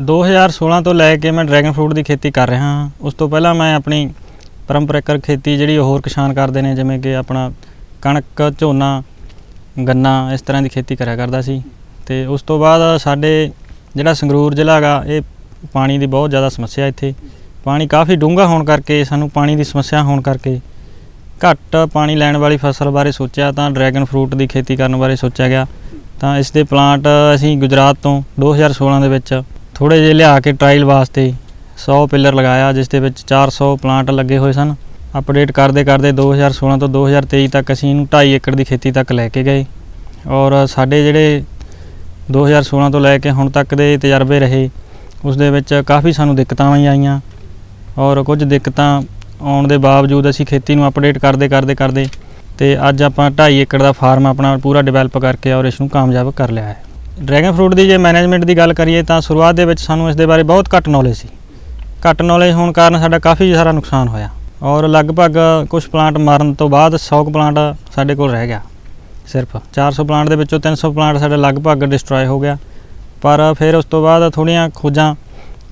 2016 ਤੋਂ ਲੈ ਕੇ ਮੈਂ ਡਰੈਗਨ ਫਰੂਟ ਦੀ ਖੇਤੀ ਕਰ ਰਿਹਾ ਹਾਂ। ਉਸ ਤੋਂ ਪਹਿਲਾਂ ਮੈਂ ਆਪਣੀ ਪਰੰਪਰਾਗਤ ਖੇਤੀ ਜਿਹੜੀ ਹੋਰ ਕਿਸਾਨ ਕਰਦੇ ਨੇ, ਜਿਵੇਂ ਕਿ ਆਪਣਾ ਕਣਕ, ਝੋਨਾ, ਗੰਨਾ, ਇਸ ਤਰ੍ਹਾਂ ਦੀ ਖੇਤੀ ਕਰਿਆ ਕਰਦਾ ਸੀ। ਤੇ ਉਸ ਤੋਂ ਬਾਅਦ ਸਾਡੇ ਜਿਹੜਾ ਸੰਗਰੂਰ ਜ਼ਿਲ੍ਹਾ ਹੈਗਾ, ਇਹ ਪਾਣੀ ਦੀ ਬਹੁਤ ਜ਼ਿਆਦਾ ਸਮੱਸਿਆ ਇੱਥੇ। ਪਾਣੀ ਕਾਫੀ ਡੂੰਘਾ ਹੋਣ ਕਰਕੇ, ਸਾਨੂੰ ਪਾਣੀ ਦੀ ਸਮੱਸਿਆ ਹੋਣ ਕਰਕੇ ਘੱਟ ਪਾਣੀ ਲੈਣ ਵਾਲੀ ਫਸਲ ਬਾਰੇ ਸੋਚਿਆ, ਤਾਂ ਡਰੈਗਨ ਫਰੂਟ ਦੀ ਖੇਤੀ ਕਰਨ ਬਾਰੇ ਸੋਚਿਆ ਗਿਆ। ਤਾਂ ਇਸ ਦੇ ਪਲਾਂਟ ਅਸੀਂ ਗੁਜਰਾਤ ਤੋਂ 2016 ਦੇ ਵਿੱਚ ਥੋੜੇ ਜਿਹੇ ਲਿਆ ਕੇ ਟ੍ਰਾਇਲ ਵਾਸਤੇ 100 ਪਿੱਲਰ ਲਗਾਇਆ, ਜਿਸ ਦੇ ਵਿੱਚ 400 ਪਲਾਂਟ ਲੱਗੇ ਹੋਏ ਸਨ। ਅਪਡੇਟ ਕਰਦੇ ਕਰਦੇ 2016 ਤੋਂ 2023 ਤੱਕ ਅਸੀਂ ਇਹਨੂੰ 2.5 ਏਕੜ ਦੀ ਖੇਤੀ ਤੱਕ ਲੈ ਕੇ ਗਏ। ਔਰ ਸਾਡੇ ਜਿਹੜੇ 2016 ਤੋਂ ਲੈ ਕੇ ਹੁਣ ਤੱਕ ਦੇ ਤਜਰਬੇ ਰਹੇ, ਉਸ ਦੇ ਵਿੱਚ ਕਾਫੀ ਸਾਨੂੰ ਦਿੱਕਤਾਂ ਵੀ ਆਈਆਂ। ਔਰ ਕੁਝ ਦਿੱਕਤਾਂ ਆਉਣ ਦੇ ਬਾਵਜੂਦ ਅਸੀਂ ਖੇਤੀ ਨੂੰ ਅਪਡੇਟ ਕਰਦੇ ਕਰਦੇ ਕਰਦੇ ਤੇ ਅੱਜ ਆਪਾਂ 2.5 ਏਕੜ ਦਾ ਫਾਰਮ ਆਪਣਾ ਪੂਰਾ ਡਿਵੈਲਪ ਕਰਕੇ ਔਰ ਇਸ ਨੂੰ ਕਾਮਯਾਬ ਕਰ ਲਿਆ ਹੈ। ਡਰੈਗਨ ਫਰੂਟ ਦੀ ਜੇ ਮੈਨੇਜਮੈਂਟ ਦੀ ਗੱਲ ਕਰੀਏ ਤਾਂ ਸ਼ੁਰੂਆਤ ਦੇ ਵਿੱਚ ਸਾਨੂੰ ਇਸ ਦੇ ਬਾਰੇ ਬਹੁਤ ਘੱਟ ਨੌਲੇਜ ਸੀ। ਘੱਟ ਨੌਲੇਜ ਹੋਣ ਕਾਰਨ ਸਾਡਾ ਕਾਫੀ ਸਾਰਾ ਨੁਕਸਾਨ ਹੋਇਆ। ਔਰ ਲਗਭਗ ਕੁਝ ਪਲਾਂਟ ਮਾਰਨ ਤੋਂ ਬਾਅਦ 100 ਕੁ ਪਲਾਂਟ ਸਾਡੇ ਕੋਲ ਰਹਿ ਗਿਆ। ਸਿਰਫ 400 ਪਲਾਂਟ ਦੇ ਵਿੱਚੋਂ 300 ਪਲਾਂਟ ਸਾਡਾ ਲਗਭਗ ਡਿਸਟਰੋਏ ਹੋ ਗਿਆ। ਪਰ ਫਿਰ ਉਸ ਤੋਂ ਬਾਅਦ ਥੋੜੀਆਂ ਖੋਜਾਂ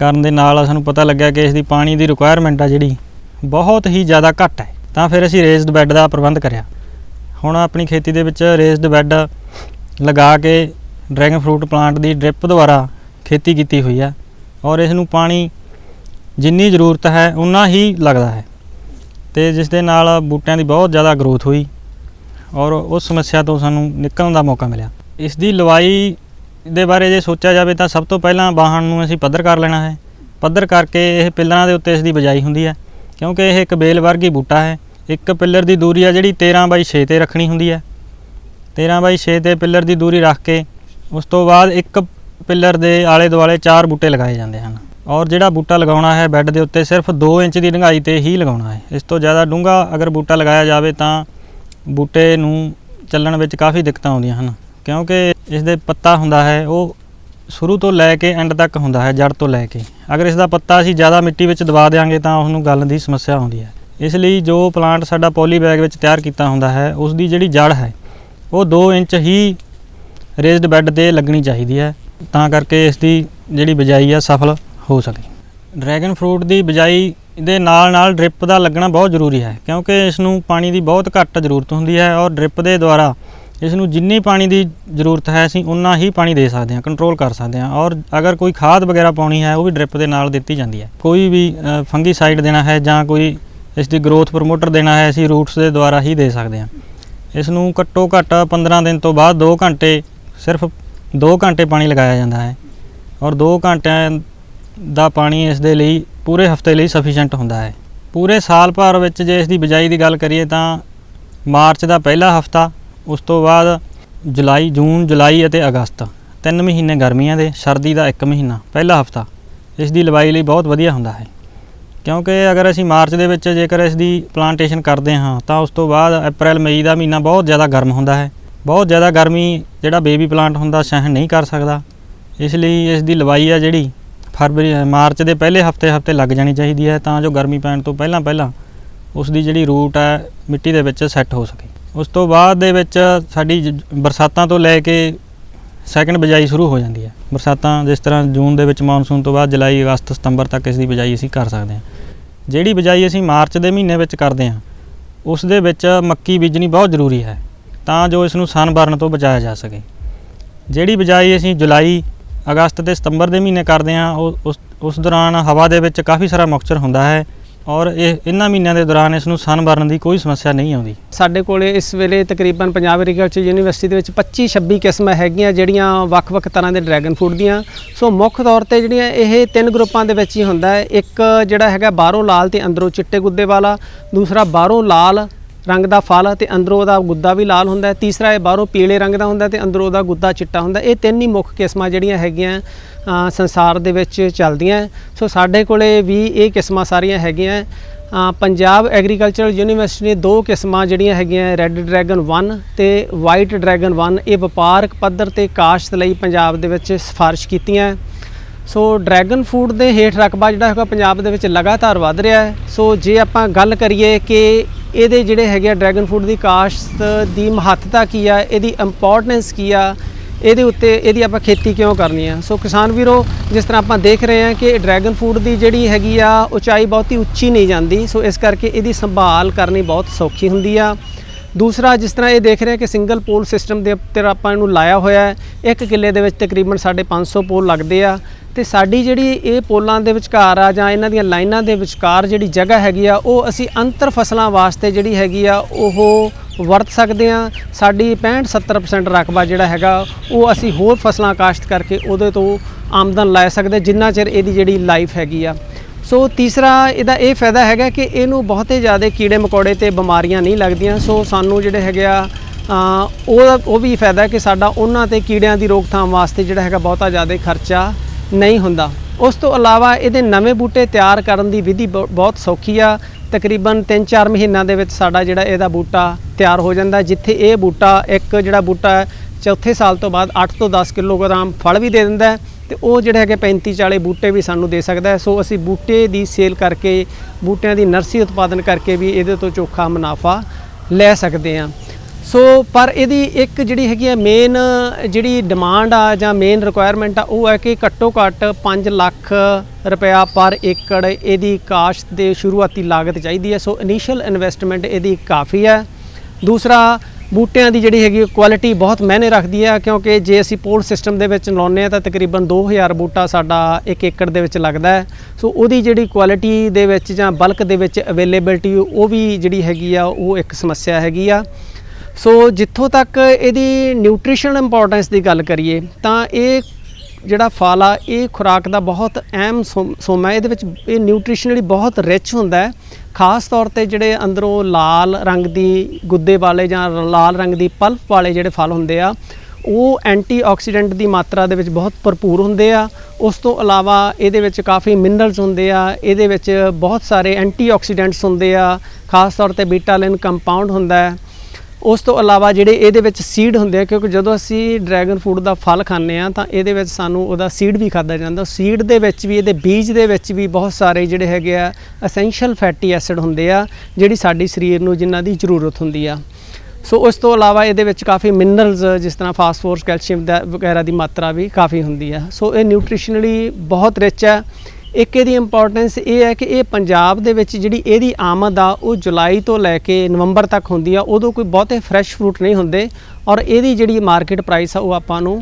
ਕਰਨ ਦੇ ਨਾਲ ਸਾਨੂੰ ਪਤਾ ਲੱਗਿਆ ਕਿ ਇਸ ਦੀ ਪਾਣੀ ਦੀ ਰਿਕੁਆਇਰਮੈਂਟ ਆ ਜਿਹੜੀ ਬਹੁਤ ਹੀ ਜ਼ਿਆਦਾ ਘੱਟ ਹੈ। ਤਾਂ ਫਿਰ ਅਸੀਂ ਰੇਜ਼ਡ ਬੈੱਡ ਦਾ ਪ੍ਰਬੰਧ ਕਰਿਆ। ਹੁਣ ਆਪਣੀ ਖੇਤੀ ਦੇ ਵਿੱਚ ਰੇਜ਼ਡ ਬੈੱਡ ਲਗਾ ਕੇ ਡਰੈਗਨ ਫਰੂਟ ਪਲਾਂਟ ਦੀ ਡ੍ਰਿਪ ਦੁਆਰਾ ਖੇਤੀ ਕੀਤੀ ਹੋਈ ਹੈ ਔਰ ਇਸ ਨੂੰ ਪਾਣੀ ਜਿੰਨੀ ਜ਼ਰੂਰਤ ਹੈ, ਉਨਾ ਹੀ ਲੱਗਦਾ ਹੈ ਤੇ ਜਿਸ ਦੇ ਨਾਲ ਬੂਟਿਆਂ ਦੀ ਬਹੁਤ ਜ਼ਿਆਦਾ ਗਰੋਥ ਹੋਈ ਔਰ ਉਸ ਸਮੱਸਿਆ ਤੋਂ ਸਾਨੂੰ ਨਿਕਲਣ ਦਾ ਮੌਕਾ ਮਿਲਿਆ। ਇਸ ਦੀ ਲਵਾਈ ਦੇ ਬਾਰੇ ਜੇ ਸੋਚਿਆ ਜਾਵੇ ਤਾਂ ਸਭ ਤੋਂ ਪਹਿਲਾਂ ਬਾਹਣ ਨੂੰ ਅਸੀਂ ਪੱਧਰ ਕਰ ਲੈਣਾ ਹੈ। ਪੱਧਰ ਕਰਕੇ ਇਹ ਪਿੱਲਰਾਂ ਦੇ ਉੱਤੇ ਇਸ ਦੀ ਬਜਾਈ ਹੁੰਦੀ ਹੈ ਕਿਉਂਕਿ ਇਹ ਇੱਕ ਬੇਲ ਵਰਗੀ ਬੂਟਾ ਹੈ। ਇੱਕ ਪਿੱਲਰ ਦੀ ਦੂਰੀ ਆ ਜਿਹੜੀ 13 ਬਾਈ 6 ਤੇ ਰੱਖਣੀ ਹੁੰਦੀ ਹੈ। 13 ਬਾਈ 6 ਤੇ ਪਿੱਲਰ ਦੀ ਦੂਰੀ ਰੱਖ ਕੇ ਉਸ ਤੋਂ ਬਾਅਦ ਇੱਕ ਪਿੱਲਰ ਦੇ ਆਲੇ ਦੁਆਲੇ ਚਾਰ ਬੂਟੇ ਲਗਾਏ ਜਾਂਦੇ ਹਨ। ਔਰ ਜਿਹੜਾ ਬੂਟਾ ਲਗਾਉਣਾ ਹੈ ਬੈੱਡ ਦੇ ਉੱਤੇ ਸਿਰਫ 2 ਇੰਚ ਦੀ ਡੂੰਘਾਈ ਤੇ ਹੀ ਲਗਾਉਣਾ ਹੈ। ਇਸ ਤੋਂ ਜ਼ਿਆਦਾ ਡੂੰਘਾ ਅਗਰ ਬੂਟਾ ਲਗਾਇਆ ਜਾਵੇ ਤਾਂ ਬੂਟੇ ਨੂੰ ਚੱਲਣ ਵਿੱਚ ਕਾਫੀ ਦਿੱਕਤਾਂ ਆਉਂਦੀਆਂ ਹਨ। ਕਿਉਂਕਿ ਇਸ ਦੇ ਪੱਤਾ ਹੁੰਦਾ ਹੈ, ਉਹ ਸ਼ੁਰੂ ਤੋਂ ਲੈ ਕੇ ਐਂਡ ਤੱਕ ਹੁੰਦਾ ਹੈ ਜੜ ਤੋਂ ਲੈ ਕੇ। ਅਗਰ ਇਸ ਦਾ ਪੱਤਾ ਅਸੀਂ ਜ਼ਿਆਦਾ ਮਿੱਟੀ ਵਿੱਚ ਦਬਾ ਦੇਵਾਂਗੇ ਤਾਂ ਉਸ ਨੂੰ ਗਲਣ ਦੀ ਸਮੱਸਿਆ ਆਉਂਦੀ ਹੈ। ਇਸ ਲਈ ਜੋ ਪਲਾਂਟ ਸਾਡਾ ਪੋਲੀ ਬੈਗ ਵਿੱਚ ਤਿਆਰ ਕੀਤਾ ਹੁੰਦਾ ਹੈ, ਉਸ ਦੀ ਜਿਹੜੀ ਜੜ ਹੈ, ਉਹ 2 ਇੰਚ ਹੀ ਰੇਜ਼ਡ ਬੈੱਡ ਤੇ ਲੱਗਣੀ ਚਾਹੀਦੀ ਹੈ, ਤਾਂ ਕਰਕੇ ਇਸ ਦੀ ਜਿਹੜੀ ਬਿਜਾਈ ਆ ਸਫਲ ਹੋ ਸਕੇ। ਡਰੈਗਨ ਫਰੂਟ ਦੀ ਬਿਜਾਈ ਦੇ ਨਾਲ ਨਾਲ ਡ੍ਰਿਪ ਦਾ ਲੱਗਣਾ ਬਹੁਤ ਜ਼ਰੂਰੀ ਹੈ, ਕਿਉਂਕਿ ਇਸ ਨੂੰ ਪਾਣੀ ਦੀ ਬਹੁਤ ਘੱਟ ਜ਼ਰੂਰਤ ਹੁੰਦੀ ਹੈ ਔਰ ਡ੍ਰਿਪ ਦੇ ਦੁਆਰਾ ਇਸ ਨੂੰ ਜਿੰਨੀ ਪਾਣੀ ਦੀ ਜ਼ਰੂਰਤ ਹੈ, ਅਸੀਂ ਉਨਾ ਹੀ ਪਾਣੀ ਦੇ ਸਕਦੇ ਹਾਂ ਕੰਟਰੋਲ ਕਰ ਸਕਦੇ ਹਾਂ ਔਰ ਅਗਰ ਕੋਈ ਖਾਦ ਵਗੈਰਾ ਪਾਉਣੀ ਹੈ, ਉਹ ਵੀ ਡ੍ਰਿਪ ਦੇ ਨਾਲ ਦਿੱਤੀ ਜਾਂਦੀ ਹੈ। ਕੋਈ ਵੀ ਫੰਗੀਸਾਈਡ ਦੇਣਾ ਹੈ ਜਾਂ ਕੋਈ ਇਸ ਦੀ ਗਰੋਥ ਪ੍ਰਮੋਟਰ ਦੇਣਾ ਹੈ, ਅਸੀਂ ਰੂਟਸ ਦੇ ਦੁਆਰਾ ਹੀ ਦੇ ਸਕਦੇ ਹਾਂ। ਇਸ ਨੂੰ ਘੱਟੋ ਘੱਟ 15 ਦਿਨ ਤੋਂ ਬਾਅਦ 2 ਘੰਟੇ ਸਿਰਫ 2 ਘੰਟੇ ਪਾਣੀ ਲਗਾਇਆ ਜਾਂਦਾ ਹੈ ਔਰ 2 ਘੰਟਿਆਂ ਦਾ ਪਾਣੀ ਇਸ ਦੇ ਲਈ ਪੂਰੇ ਹਫ਼ਤੇ ਲਈ ਸਫੀਸ਼ੀਐਂਟ ਹੁੰਦਾ ਹੈ। ਪੂਰੇ ਸਾਲ ਭਰ ਵਿੱਚ ਜੇ ਇਸ ਦੀ ਬਿਜਾਈ ਦੀ ਗੱਲ ਕਰੀਏ ਤਾਂ ਮਾਰਚ ਦਾ ਪਹਿਲਾ ਹਫਤਾ, ਉਸ ਤੋਂ ਬਾਅਦ ਜੁਲਾਈ, ਜੂਨ, ਜੁਲਾਈ ਅਤੇ ਅਗਸਤ, ਤਿੰਨ ਮਹੀਨੇ ਗਰਮੀਆਂ ਦੇ, ਸਰਦੀ ਦਾ ਇੱਕ ਮਹੀਨਾ, ਪਹਿਲਾ ਹਫਤਾ, ਇਸ ਦੀ ਲਵਾਈ ਲਈ ਬਹੁਤ ਵਧੀਆ ਹੁੰਦਾ ਹੈ। ਕਿਉਂਕਿ ਅਗਰ ਅਸੀਂ ਮਾਰਚ ਦੇ ਵਿੱਚ ਜੇਕਰ ਇਸ ਦੀ ਪਲਾਂਟੇਸ਼ਨ ਕਰਦੇ ਹਾਂ ਤਾਂ ਉਸ ਤੋਂ ਬਾਅਦ ਅਪ੍ਰੈਲ, ਮਈ ਦਾ ਮਹੀਨਾ ਬਹੁਤ ਜ਼ਿਆਦਾ ਗਰਮ ਹੁੰਦਾ ਹੈ। ਬਹੁਤ ਜ਼ਿਆਦਾ ਗਰਮੀ, ਜਿਹੜਾ ਬੇਬੀ ਪਲਾਂਟ ਹੁੰਦਾ ਸਹਿਣ ਨਹੀਂ ਕਰ ਸਕਦਾ। ਇਸ ਲਈ ਇਸ ਦੀ ਲਵਾਈ ਆ ਜਿਹੜੀ ਫਰਵਰੀ, ਮਾਰਚ ਦੇ ਪਹਿਲੇ ਹਫ਼ਤੇ ਹਫ਼ਤੇ ਲੱਗ ਜਾਣੀ ਚਾਹੀਦੀ ਹੈ ਤਾਂ ਜੋ ਗਰਮੀ ਪੈਣ ਤੋਂ ਪਹਿਲਾਂ ਪਹਿਲਾਂ ਉਸ ਦੀ ਜਿਹੜੀ ਰੂਟ ਹੈ ਮਿੱਟੀ ਦੇ ਵਿੱਚ ਸੈੱਟ ਹੋ ਸਕੇ। ਉਸ ਤੋਂ ਬਾਅਦ ਦੇ ਵਿੱਚ ਸਾਡੀ ਜ- ਬਰਸਾਤਾਂ ਤੋਂ ਲੈ ਕੇ ਸੈਕੰਡ ਬਿਜਾਈ ਸ਼ੁਰੂ ਹੋ ਜਾਂਦੀ ਹੈ। ਬਰਸਾਤਾਂ ਜਿਸ ਤਰ੍ਹਾਂ ਜੂਨ ਦੇ ਵਿੱਚ ਮੌਨਸੂਨ ਤੋਂ ਬਾਅਦ ਜੁਲਾਈ, ਅਗਸਤ, ਸਤੰਬਰ ਤੱਕ ਇਸ ਦੀ ਬਿਜਾਈ ਅਸੀਂ ਕਰ ਸਕਦੇ ਹਾਂ। ਜਿਹੜੀ ਬਿਜਾਈ ਅਸੀਂ ਮਾਰਚ ਦੇ ਮਹੀਨੇ ਵਿੱਚ ਕਰਦੇ ਹਾਂ, ਉਸ ਦੇ ਵਿੱਚ ਮੱਕੀ ਬੀਜਣੀ ਬਹੁਤ ਜ਼ਰੂਰੀ ਹੈ। ਤਾਂ ਜੋ ਇਸ ਨੂੰ ਸਨਬਰਨ ਤੋਂ ਬਚਾਇਆ ਜਾ ਸਕੇ। ਜਿਹੜੀ ਬਿਜਾਈ ਅਸੀਂ ਜੁਲਾਈ, ਅਗਸਤ ਤੇ ਸਤੰਬਰ ਦੇ ਮਹੀਨੇ ਕਰਦੇ ਹਾਂ, ਉਹ ਉਸ ਉਸ ਦੌਰਾਨ ਹਵਾ ਦੇ ਵਿੱਚ ਕਾਫੀ ਸਾਰਾ ਮੌਇਸਚਰ ਹੁੰਦਾ ਹੈ ਔਰ ਇਹ, ਇਹਨਾਂ ਮਹੀਨਿਆਂ ਦੇ ਦੌਰਾਨ ਇਸ ਨੂੰ ਸਨਬਰਨ ਦੀ ਕੋਈ ਸਮੱਸਿਆ ਨਹੀਂ ਆਉਂਦੀ। ਸਾਡੇ ਕੋਲੇ ਇਸ ਵੇਲੇ ਤਕਰੀਬਨ ਪੰਜਾਬ ਐਗਰੀਕਲਚਰ ਯੂਨੀਵਰਸਿਟੀ ਦੇ ਵਿੱਚ 25 26 ਕਿਸਮਾਂ ਹੈਗੀਆਂ, ਜਿਹੜੀਆਂ ਵੱਖ-ਵੱਖ ਤਰ੍ਹਾਂ ਦੇ ਡਰੈਗਨ ਫਰੂਟ ਦੀਆਂ। ਸੋ ਮੁੱਖ ਤੌਰ ਤੇ ਜਿਹੜੀਆਂ ਇਹ ਤਿੰਨ ਗਰੁੱਪਾਂ ਦੇ ਵਿੱਚ ਹੀ ਹੁੰਦਾ ਹੈ। ਇੱਕ ਜਿਹੜਾ ਹੈਗਾ ਬਾਹਰੋਂ ਲਾਲ ਤੇ ਅੰਦਰੋਂ ਚਿੱਟੇ ਗੁੱਦੇ ਵਾਲਾ, ਦੂਸਰਾ ਬਾਹਰੋਂ ਲਾਲ ਰੰਗ ਦਾ ਫਲ ਤੇ ਅੰਦਰੋਂ ਉਹਦਾ ਗੁੱਦਾ ਵੀ ਲਾਲ ਹੁੰਦਾ ਹੈ। ਤੀਸਰਾ ਇਹ ਬਾਹਰੋਂ ਪੀਲੇ ਰੰਗ ਦਾ ਹੁੰਦਾ ਹੈ ਤੇ ਅੰਦਰੋਂ ਉਹਦਾ ਗੁੱਦਾ ਚਿੱਟਾ ਹੁੰਦਾ ਇਹ ਤਿੰਨ ਹੀ ਮੁੱਖ ਕਿਸਮਾਂ ਜਿਹੜੀਆਂ ਹੈਗੀਆਂ ਸੰਸਾਰ ਦੇ ਵਿੱਚ ਚੱਲਦੀਆਂ ਸੋ ਸਾਡੇ ਕੋਲੇ ਵੀ ਇਹ ਕਿਸਮਾਂ ਸਾਰੀਆਂ ਹੈਗੀਆਂ ਪੰਜਾਬ ਐਗਰੀਕਲਚਰਲ ਯੂਨੀਵਰਸਿਟੀ ਨੇ ਦੋ ਕਿਸਮਾਂ ਜਿਹੜੀਆਂ ਹੈਗੀਆਂ ਰੈੱਡ ਡਰੈਗਨ 1 ਤੇ ਵਾਈਟ ਡਰੈਗਨ 1 ਇਹ ਵਪਾਰਕ ਪੱਧਰ ਤੇ ਕਾਸ਼ਤ ਲਈ ਪੰਜਾਬ ਦੇ ਵਿੱਚ ਸਿਫਾਰਿਸ਼ ਕੀਤੀਆਂ ਸੋ ਡਰੈਗਨ ਫੂਡ ਦੇ ਹੇਠ ਰਕਬਾ ਜਿਹੜਾ ਹੈਗਾ ਪੰਜਾਬ ਦੇ ਵਿੱਚ ਲਗਾਤਾਰ ਵੱਧ ਰਿਹਾ ਹੈ। ਸੋ ਜੇ ਆਪਾਂ ਗੱਲ ਕਰੀਏ ਕਿ ਇਹਦੇ ਜਿਹੜੇ ਹੈਗੇ ਆ ਡਰੈਗਨ ਫੂਡ ਦੀ ਕਾਸ਼ਤ ਦੀ ਮਹੱਤਤਾ ਕੀ ਆ, ਇਹਦੀ ਇੰਪੋਰਟੈਂਸ ਕੀ ਆ, ਇਹਦੇ ਉੱਤੇ ਇਹਦੀ ਆਪਾਂ ਖੇਤੀ ਕਿਉਂ ਕਰਨੀ ਆ? ਸੋ ਕਿਸਾਨ ਵੀਰੋ, ਜਿਸ ਤਰ੍ਹਾਂ ਆਪਾਂ ਦੇਖ ਰਹੇ ਹਾਂ ਕਿ ਡਰੈਗਨ ਫਰੂਟ ਦੀ ਜਿਹੜੀ ਹੈਗੀ ਆ, ਉਚਾਈ ਬਹੁਤੀ ਉੱਚੀ ਨਹੀਂ ਜਾਂਦੀ। ਸੋ ਇਸ ਕਰਕੇ ਇਹਦੀ ਸੰਭਾਲ ਕਰਨੀ ਬਹੁਤ ਸੌਖੀ ਹੁੰਦੀ ਆ। ਦੂਸਰਾ, ਜਿਸ ਤਰ੍ਹਾਂ ਇਹ ਦੇਖ ਰਹੇ ਕਿ ਸਿੰਗਲ ਪੋਲ ਸਿਸਟਮ ਦੇ ਉੱਤੇ ਆਪਾਂ ਇਹਨੂੰ ਲਾਇਆ ਹੋਇਆ ਹੈ, ਇੱਕ ਕਿੱਲੇ ਦੇ ਵਿੱਚ ਤਕਰੀਬਨ ਸਾਡੇ 500 ਪੋਲ ਲੱਗਦੇ ਆ। ਤੇ ਸਾਡੀ ਜਿਹੜੀ ਇਹ ਪੋਲਾਂ ਦੇ ਵਿਚਕਾਰ ਆ ਜਾਂ ਇਹਨਾਂ ਦੀਆਂ ਲਾਈਨਾਂ ਦੇ ਵਿਚਕਾਰ ਜਿਹੜੀ ਜਗ੍ਹਾ ਹੈਗੀ ਆ, ਉਹ ਅਸੀਂ ਅੰਤਰ ਫਸਲਾਂ ਵਾਸਤੇ ਜਿਹੜੀ ਹੈਗੀ ਆ, ਉਹ ਵਰਤ ਸਕਦੇ ਆ ਸਾਡੀ 65 70% ਰਕਬਾ ਜਿਹੜਾ ਹੈਗਾ, ਉਹ ਅਸੀਂ ਹੋਰ ਫਸਲਾਂ ਕਾਸ਼ਤ ਕਰਕੇ ਉਹਦੇ ਤੋਂ ਆਮਦਨ ਲੈ ਸਕਦੇ, ਜਿੰਨਾ ਚਿਰ ਇਹਦੀ ਜਿਹੜੀ ਲਾਈਫ ਹੈਗੀ ਆ। ਸੋ ਤੀਸਰਾ ਇਹਦਾ ਇਹ ਫਾਇਦਾ ਹੈਗਾ ਕਿ ਇਹਨੂੰ ਬਹੁਤੇ ਜ਼ਿਆਦਾ ਕੀੜੇ ਮਕੌੜੇ ਤੇ ਬਿਮਾਰੀਆਂ ਨਹੀਂ ਲੱਗਦੀਆਂ। ਸੋ ਸਾਨੂੰ ਜਿਹੜੇ ਹੈਗੇ ਆ ਉਹ ਉਹ ਵੀ ਫਾਇਦਾ ਕਿ ਸਾਡਾ ਉਹਨਾਂ ਤੇ ਕੀੜਿਆਂ ਦੀ ਰੋਕਥਾਮ ਵਾਸਤੇ ਜਿਹੜਾ ਹੈਗਾ ਬਹੁਤਾ ਜ਼ਿਆਦਾ ਖਰਚਾ ਨਹੀਂ ਹੁੰਦਾ। ਉਸ ਤੋਂ ਇਲਾਵਾ ਇਹਦੇ ਨਵੇਂ ਬੂਟੇ ਤਿਆਰ ਕਰਨ ਦੀ ਵਿਧੀ ਬਹੁ- ਬਹੁਤ ਸੌਖੀ ਆ। ਤਕਰੀਬਨ 3-4 ਮਹੀਨਿਆਂ ਦੇ ਵਿੱਚ ਸਾਡਾ ਜਿਹੜਾ ਇਹਦਾ ਬੂਟਾ ਤਿਆਰ ਹੋ ਜਾਂਦਾ, ਜਿੱਥੇ ਇਹ ਬੂਟਾ ਇੱਕ ਜਿਹੜਾ ਬੂਟਾ ਚੌਥੇ ਸਾਲ ਤੋਂ ਬਾਅਦ 8 ਤੋਂ 10 ਕਿਲੋਗ੍ਰਾਮ ਫਲ ਵੀ ਦੇ ਦਿੰਦਾ ਹੈ। ਤੇ ਉਹ ਜਿਹੜੇ ਹੈਗੇ 35 40 ਬੂਟੇ ਵੀ ਸਾਨੂੰ ਦੇ ਸਕਦਾ ਹੈ। ਸੋ ਅਸੀਂ ਬੂਟੇ ਦੀ ਸੇਲ ਕਰਕੇ, ਬੂਟਿਆਂ ਦੀ ਨਰਸਰੀ ਉਤਪਾਦਨ ਕਰਕੇ ਵੀ ਇਹਦੇ ਤੋਂ ਚੋਖਾ ਮੁਨਾਫਾ ਲੈ ਸਕਦੇ ਹਾਂ। ਸੋ ਪਰ ਇਹਦੀ ਇੱਕ ਜਿਹੜੀ ਹੈਗੀ ਆ ਮੇਨ ਜਿਹੜੀ ਡਿਮਾਂਡ ਆ ਜਾਂ ਮੇਨ ਰਿਕੁਆਇਰਮੈਂਟ ਆ, ਉਹ ਹੈ ਕਿ ਘੱਟੋ ਘੱਟ 5 ਲੱਖ ਰੁਪਇਆ ਪਰ ਏਕੜ ਇਹਦੀ ਕਾਸ਼ਤ ਦੇ ਸ਼ੁਰੂਆਤੀ ਲਾਗਤ ਚਾਹੀਦੀ ਹੈ। ਸੋ ਇਨੀਸ਼ੀਅਲ ਇਨਵੈਸਟਮੈਂਟ ਇਹਦੀ ਕਾਫੀ ਹੈ। ਦੂਸਰਾ ਬੂਟਿਆਂ ਦੀ ਜਿਹੜੀ ਹੈਗੀ ਕੁਆਲਿਟੀ ਬਹੁਤ ਮਾਇਨੇ ਰੱਖਦੀ ਹੈ ਕਿਉਂਕਿ ਜੇ ਅਸੀਂ ਪੋਲ ਸਿਸਟਮ ਦੇ ਵਿੱਚ ਲਾਉਂਦੇ ਆ ਤਾਂ ਤਕਰੀਬਨ 2000 ਬੂਟਾ ਸਾਡਾ 1 ਏਕੜ ਦੇ ਵਿੱਚ ਲੱਗਦਾ ਹੈ। ਸੋ ਉਹਦੀ ਜਿਹੜੀ ਕੁਆਲਿਟੀ ਦੇ ਵਿੱਚ ਜਾਂ ਬਲਕ ਦੇ ਵਿੱਚ ਅਵੇਲੇਬਿਲਟੀ ਉਹ ਵੀ ਜਿਹੜੀ ਹੈਗੀ ਆ, ਉਹ ਇੱਕ ਸਮੱਸਿਆ ਹੈਗੀ ਆ। ਸੋ ਜਿੱਥੋਂ ਤੱਕ ਇਹਦੀ ਨਿਊਟ੍ਰੀਸ਼ਨ ਇੰਪੋਰਟੈਂਸ ਦੀ ਗੱਲ ਕਰੀਏ, ਤਾਂ ਇਹ ਜਿਹੜਾ ਫਲ ਆ, ਇਹ ਖੁਰਾਕ ਦਾ ਬਹੁਤ ਅਹਿਮ ਸੋਮ- ਸੋਮਾ ਇਹਦੇ ਵਿੱਚ ਇਹ ਨਿਊਟ੍ਰੀਸ਼ਨਲੀ ਬਹੁਤ ਰਿਚ ਹੁੰਦਾ ਹੈ। ਖਾਸ ਤੌਰ ਤੇ ਜਿਹੜੇ ਅੰਦਰੋਂ ਲਾਲ ਰੰਗ ਦੀ ਗੁੱਦੇ ਵਾਲੇ ਜਾਂ ਲਾਲ ਰੰਗ ਦੀ ਪਲਪ ਵਾਲੇ ਜਿਹੜੇ ਫਲ ਹੁੰਦੇ ਆ, ਉਹ ਐਂਟੀਆਕਸੀਡੈਂਟ ਦੀ ਮਾਤਰਾ ਦੇ ਵਿੱਚ ਬਹੁਤ ਭਰਪੂਰ ਹੁੰਦੇ ਆ। ਉਸ ਤੋਂ ਇਲਾਵਾ ਇਹਦੇ ਵਿੱਚ ਕਾਫੀ ਮਿਨਰਲਸ ਹੁੰਦੇ ਆ, ਇਹਦੇ ਵਿੱਚ ਬਹੁਤ ਸਾਰੇ ਐਂਟੀਆਕਸੀਡੈਂਟਸ ਹੁੰਦੇ ਆ। ਖਾਸ ਤੌਰ ਤੇ ਬੀਟਾਲਿਨ ਕੰਪਾਊਂਡ ਹੁੰਦਾ ਹੈ। ਉਸ ਤੋਂ ਇਲਾਵਾ ਜਿਹੜੇ ਇਹਦੇ ਵਿੱਚ ਸੀਡ ਹੁੰਦੇ ਆ, ਕਿਉਂਕਿ ਜਦੋਂ ਅਸੀਂ ਡਰੈਗਨ ਫਰੂਟ ਦਾ ਫਲ ਖਾਂਦੇ ਆ ਤਾਂ ਇਹਦੇ ਵਿੱਚ ਸਾਨੂੰ ਉਹਦਾ ਸੀਡ ਵੀ ਖਾਦਾ ਜਾਂਦਾ। ਸੀਡ ਦੇ ਵਿੱਚ ਵੀ, ਇਹਦੇ ਬੀਜ ਦੇ ਵਿੱਚ ਵੀ ਬਹੁਤ ਸਾਰੇ ਜਿਹੜੇ ਹੈਗੇ ਆ ਐਸੈਂਸ਼ੀਅਲ ਫੈਟੀ ਐਸਿਡ ਹੁੰਦੇ ਆ, ਜਿਹੜੀ ਸਾਡੀ ਸਰੀਰ ਨੂੰ ਜਿਨ੍ਹਾਂ ਦੀ ਜ਼ਰੂਰਤ ਹੁੰਦੀ ਆ। ਸੋ ਉਸ ਤੋਂ ਇਲਾਵਾ ਇਹਦੇ ਵਿੱਚ ਕਾਫੀ ਮਿਨਰਲਸ ਜਿਸ ਤਰ੍ਹਾਂ ਫਾਸਫੋਰਸ ਕੈਲਸ਼ੀਅਮ ਦਾ ਵਗੈਰਾ ਦੀ ਮਾਤਰਾ ਵੀ ਕਾਫੀ ਹੁੰਦੀ ਆ। ਸੋ ਇਹ ਨਿਊਟ੍ਰੀਸ਼ਨਲੀ ਬਹੁਤ ਰਿਚ ਹੈ ਇੱਕ ਇਹਦੀ ਇੰਪੋਰਟੈਂਸ ਇਹ ਹੈ ਕਿ ਇਹ ਪੰਜਾਬ ਦੇ ਵਿੱਚ ਜਿਹੜੀ ਇਹਦੀ ਆਮਦ ਆ, ਉਹ ਜੁਲਾਈ ਤੋਂ ਲੈ ਕੇ ਨਵੰਬਰ ਤੱਕ ਹੁੰਦੀ ਆ, ਉਦੋਂ ਕੋਈ ਬਹੁਤੇ ਫਰੈਸ਼ ਫਰੂਟ ਨਹੀਂ ਹੁੰਦੇ ਔਰ ਇਹਦੀ ਜਿਹੜੀ ਮਾਰਕੀਟ ਪ੍ਰਾਈਸ ਆ, ਉਹ ਆਪਾਂ ਨੂੰ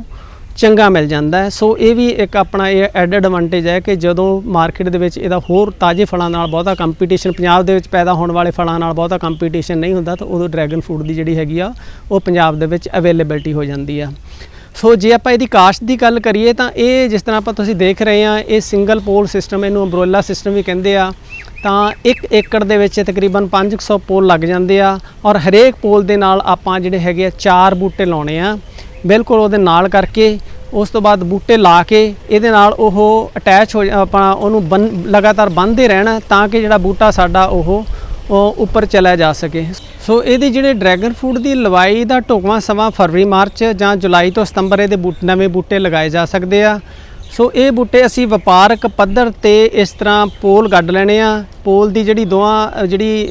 ਚੰਗਾ ਮਿਲ ਜਾਂਦਾ ਹੈ। ਸੋ ਇਹ ਵੀ ਇੱਕ ਆਪਣਾ ਇਹ ਐਡਡ ਐਡਵਾਂਟੇਜ ਹੈ ਕਿ ਜਦੋਂ ਮਾਰਕੀਟ ਦੇ ਵਿੱਚ ਇਹਦਾ ਹੋਰ ਤਾਜ਼ੇ ਫਲਾਂ ਨਾਲ ਬਹੁਤਾ ਕੰਪੀਟੀਸ਼ਨ ਪੰਜਾਬ ਦੇ ਵਿੱਚ ਪੈਦਾ ਹੋਣ ਵਾਲੇ ਫਲਾਂ ਨਾਲ ਬਹੁਤਾ ਕੰਪੀਟੀਸ਼ਨ ਨਹੀਂ ਹੁੰਦਾ, ਤਾਂ ਉਦੋਂ ਡਰੈਗਨ ਫਰੂਟ ਦੀ ਜਿਹੜੀ ਹੈਗੀ ਆ, ਉਹ ਪੰਜਾਬ ਦੇ ਵਿੱਚ ਅਵੇਲੇਬਿਲਟੀ ਹੋ ਜਾਂਦੀ ਆ। ਸੋ ਜੇ ਆਪਾਂ ਇਹਦੀ ਕਾਸ਼ਤ ਦੀ ਗੱਲ ਕਰੀਏ ਤਾਂ ਇਹ ਜਿਸ ਤਰ੍ਹਾਂ ਆਪਾਂ ਤੁਸੀਂ ਦੇਖ ਰਹੇ ਆ ਇਹ ਸਿੰਗਲ ਪੋਲ ਸਿਸਟਮ ਇਹਨੂੰ ਅੰਬਰੇਲਾ ਸਿਸਟਮ ਵੀ ਕਹਿੰਦੇ ਆ, ਤਾਂ 1 ਏਕੜ ਦੇ ਵਿੱਚ ਤਕਰੀਬਨ 500 ਪੋਲ ਲੱਗ ਜਾਂਦੇ ਆ ਔਰ ਹਰੇਕ ਪੋਲ ਦੇ ਨਾਲ ਆਪਾਂ ਜਿਹੜੇ ਹੈਗੇ ਆ ਚਾਰ ਬੂਟੇ ਲਾਉਣੇ ਆ। ਬਿਲਕੁਲ ਉਹਦੇ ਨਾਲ ਕਰਕੇ, ਉਸ ਤੋਂ ਬਾਅਦ ਬੂਟੇ ਲਾ ਕੇ, ਇਹਦੇ ਨਾਲ ਉਹ ਅਟੈਚ ਹੋ ਜਾ- ਆਪਾਂ ਉਹਨੂੰ ਬੰਨ ਲਗਾਤਾਰ ਬੰਨ੍ਹਦੇ ਰਹਿਣਾ ਤਾਂ ਕਿ ਜਿਹੜਾ ਬੂਟਾ ਸਾਡਾ ਉਹ ਉੱਪਰ ਚਲਾ ਜਾ ਸਕੇ। ਸੋ ਇਹਦੀ ਜਿਹੜੇ ਡਰੈਗਨ ਫਰੂਟ ਦੀ ਲਵਾਈ ਦਾ ਢੋਕਵਾਂ ਸਮਾਂ ਫਰਵਰੀ, ਮਾਰਚ ਜਾਂ ਜੁਲਾਈ ਤੋਂ ਸਤੰਬਰ ਇਹਦੇ ਬੂਟ ਨਵੇਂ ਬੂਟੇ ਲਗਾਏ ਜਾ ਸਕਦੇ ਆ। ਸੋ ਇਹ ਬੂਟੇ ਅਸੀਂ ਵਪਾਰਕ ਪੱਧਰ ਤੇ ਇਸ ਤਰ੍ਹਾਂ ਪੋਲ ਗੱਡ ਲੈਣੇ ਆ। ਪੋਲ ਦੀ ਜਿਹੜੀ ਦੋਹਾਂ, ਜਿਹੜੀ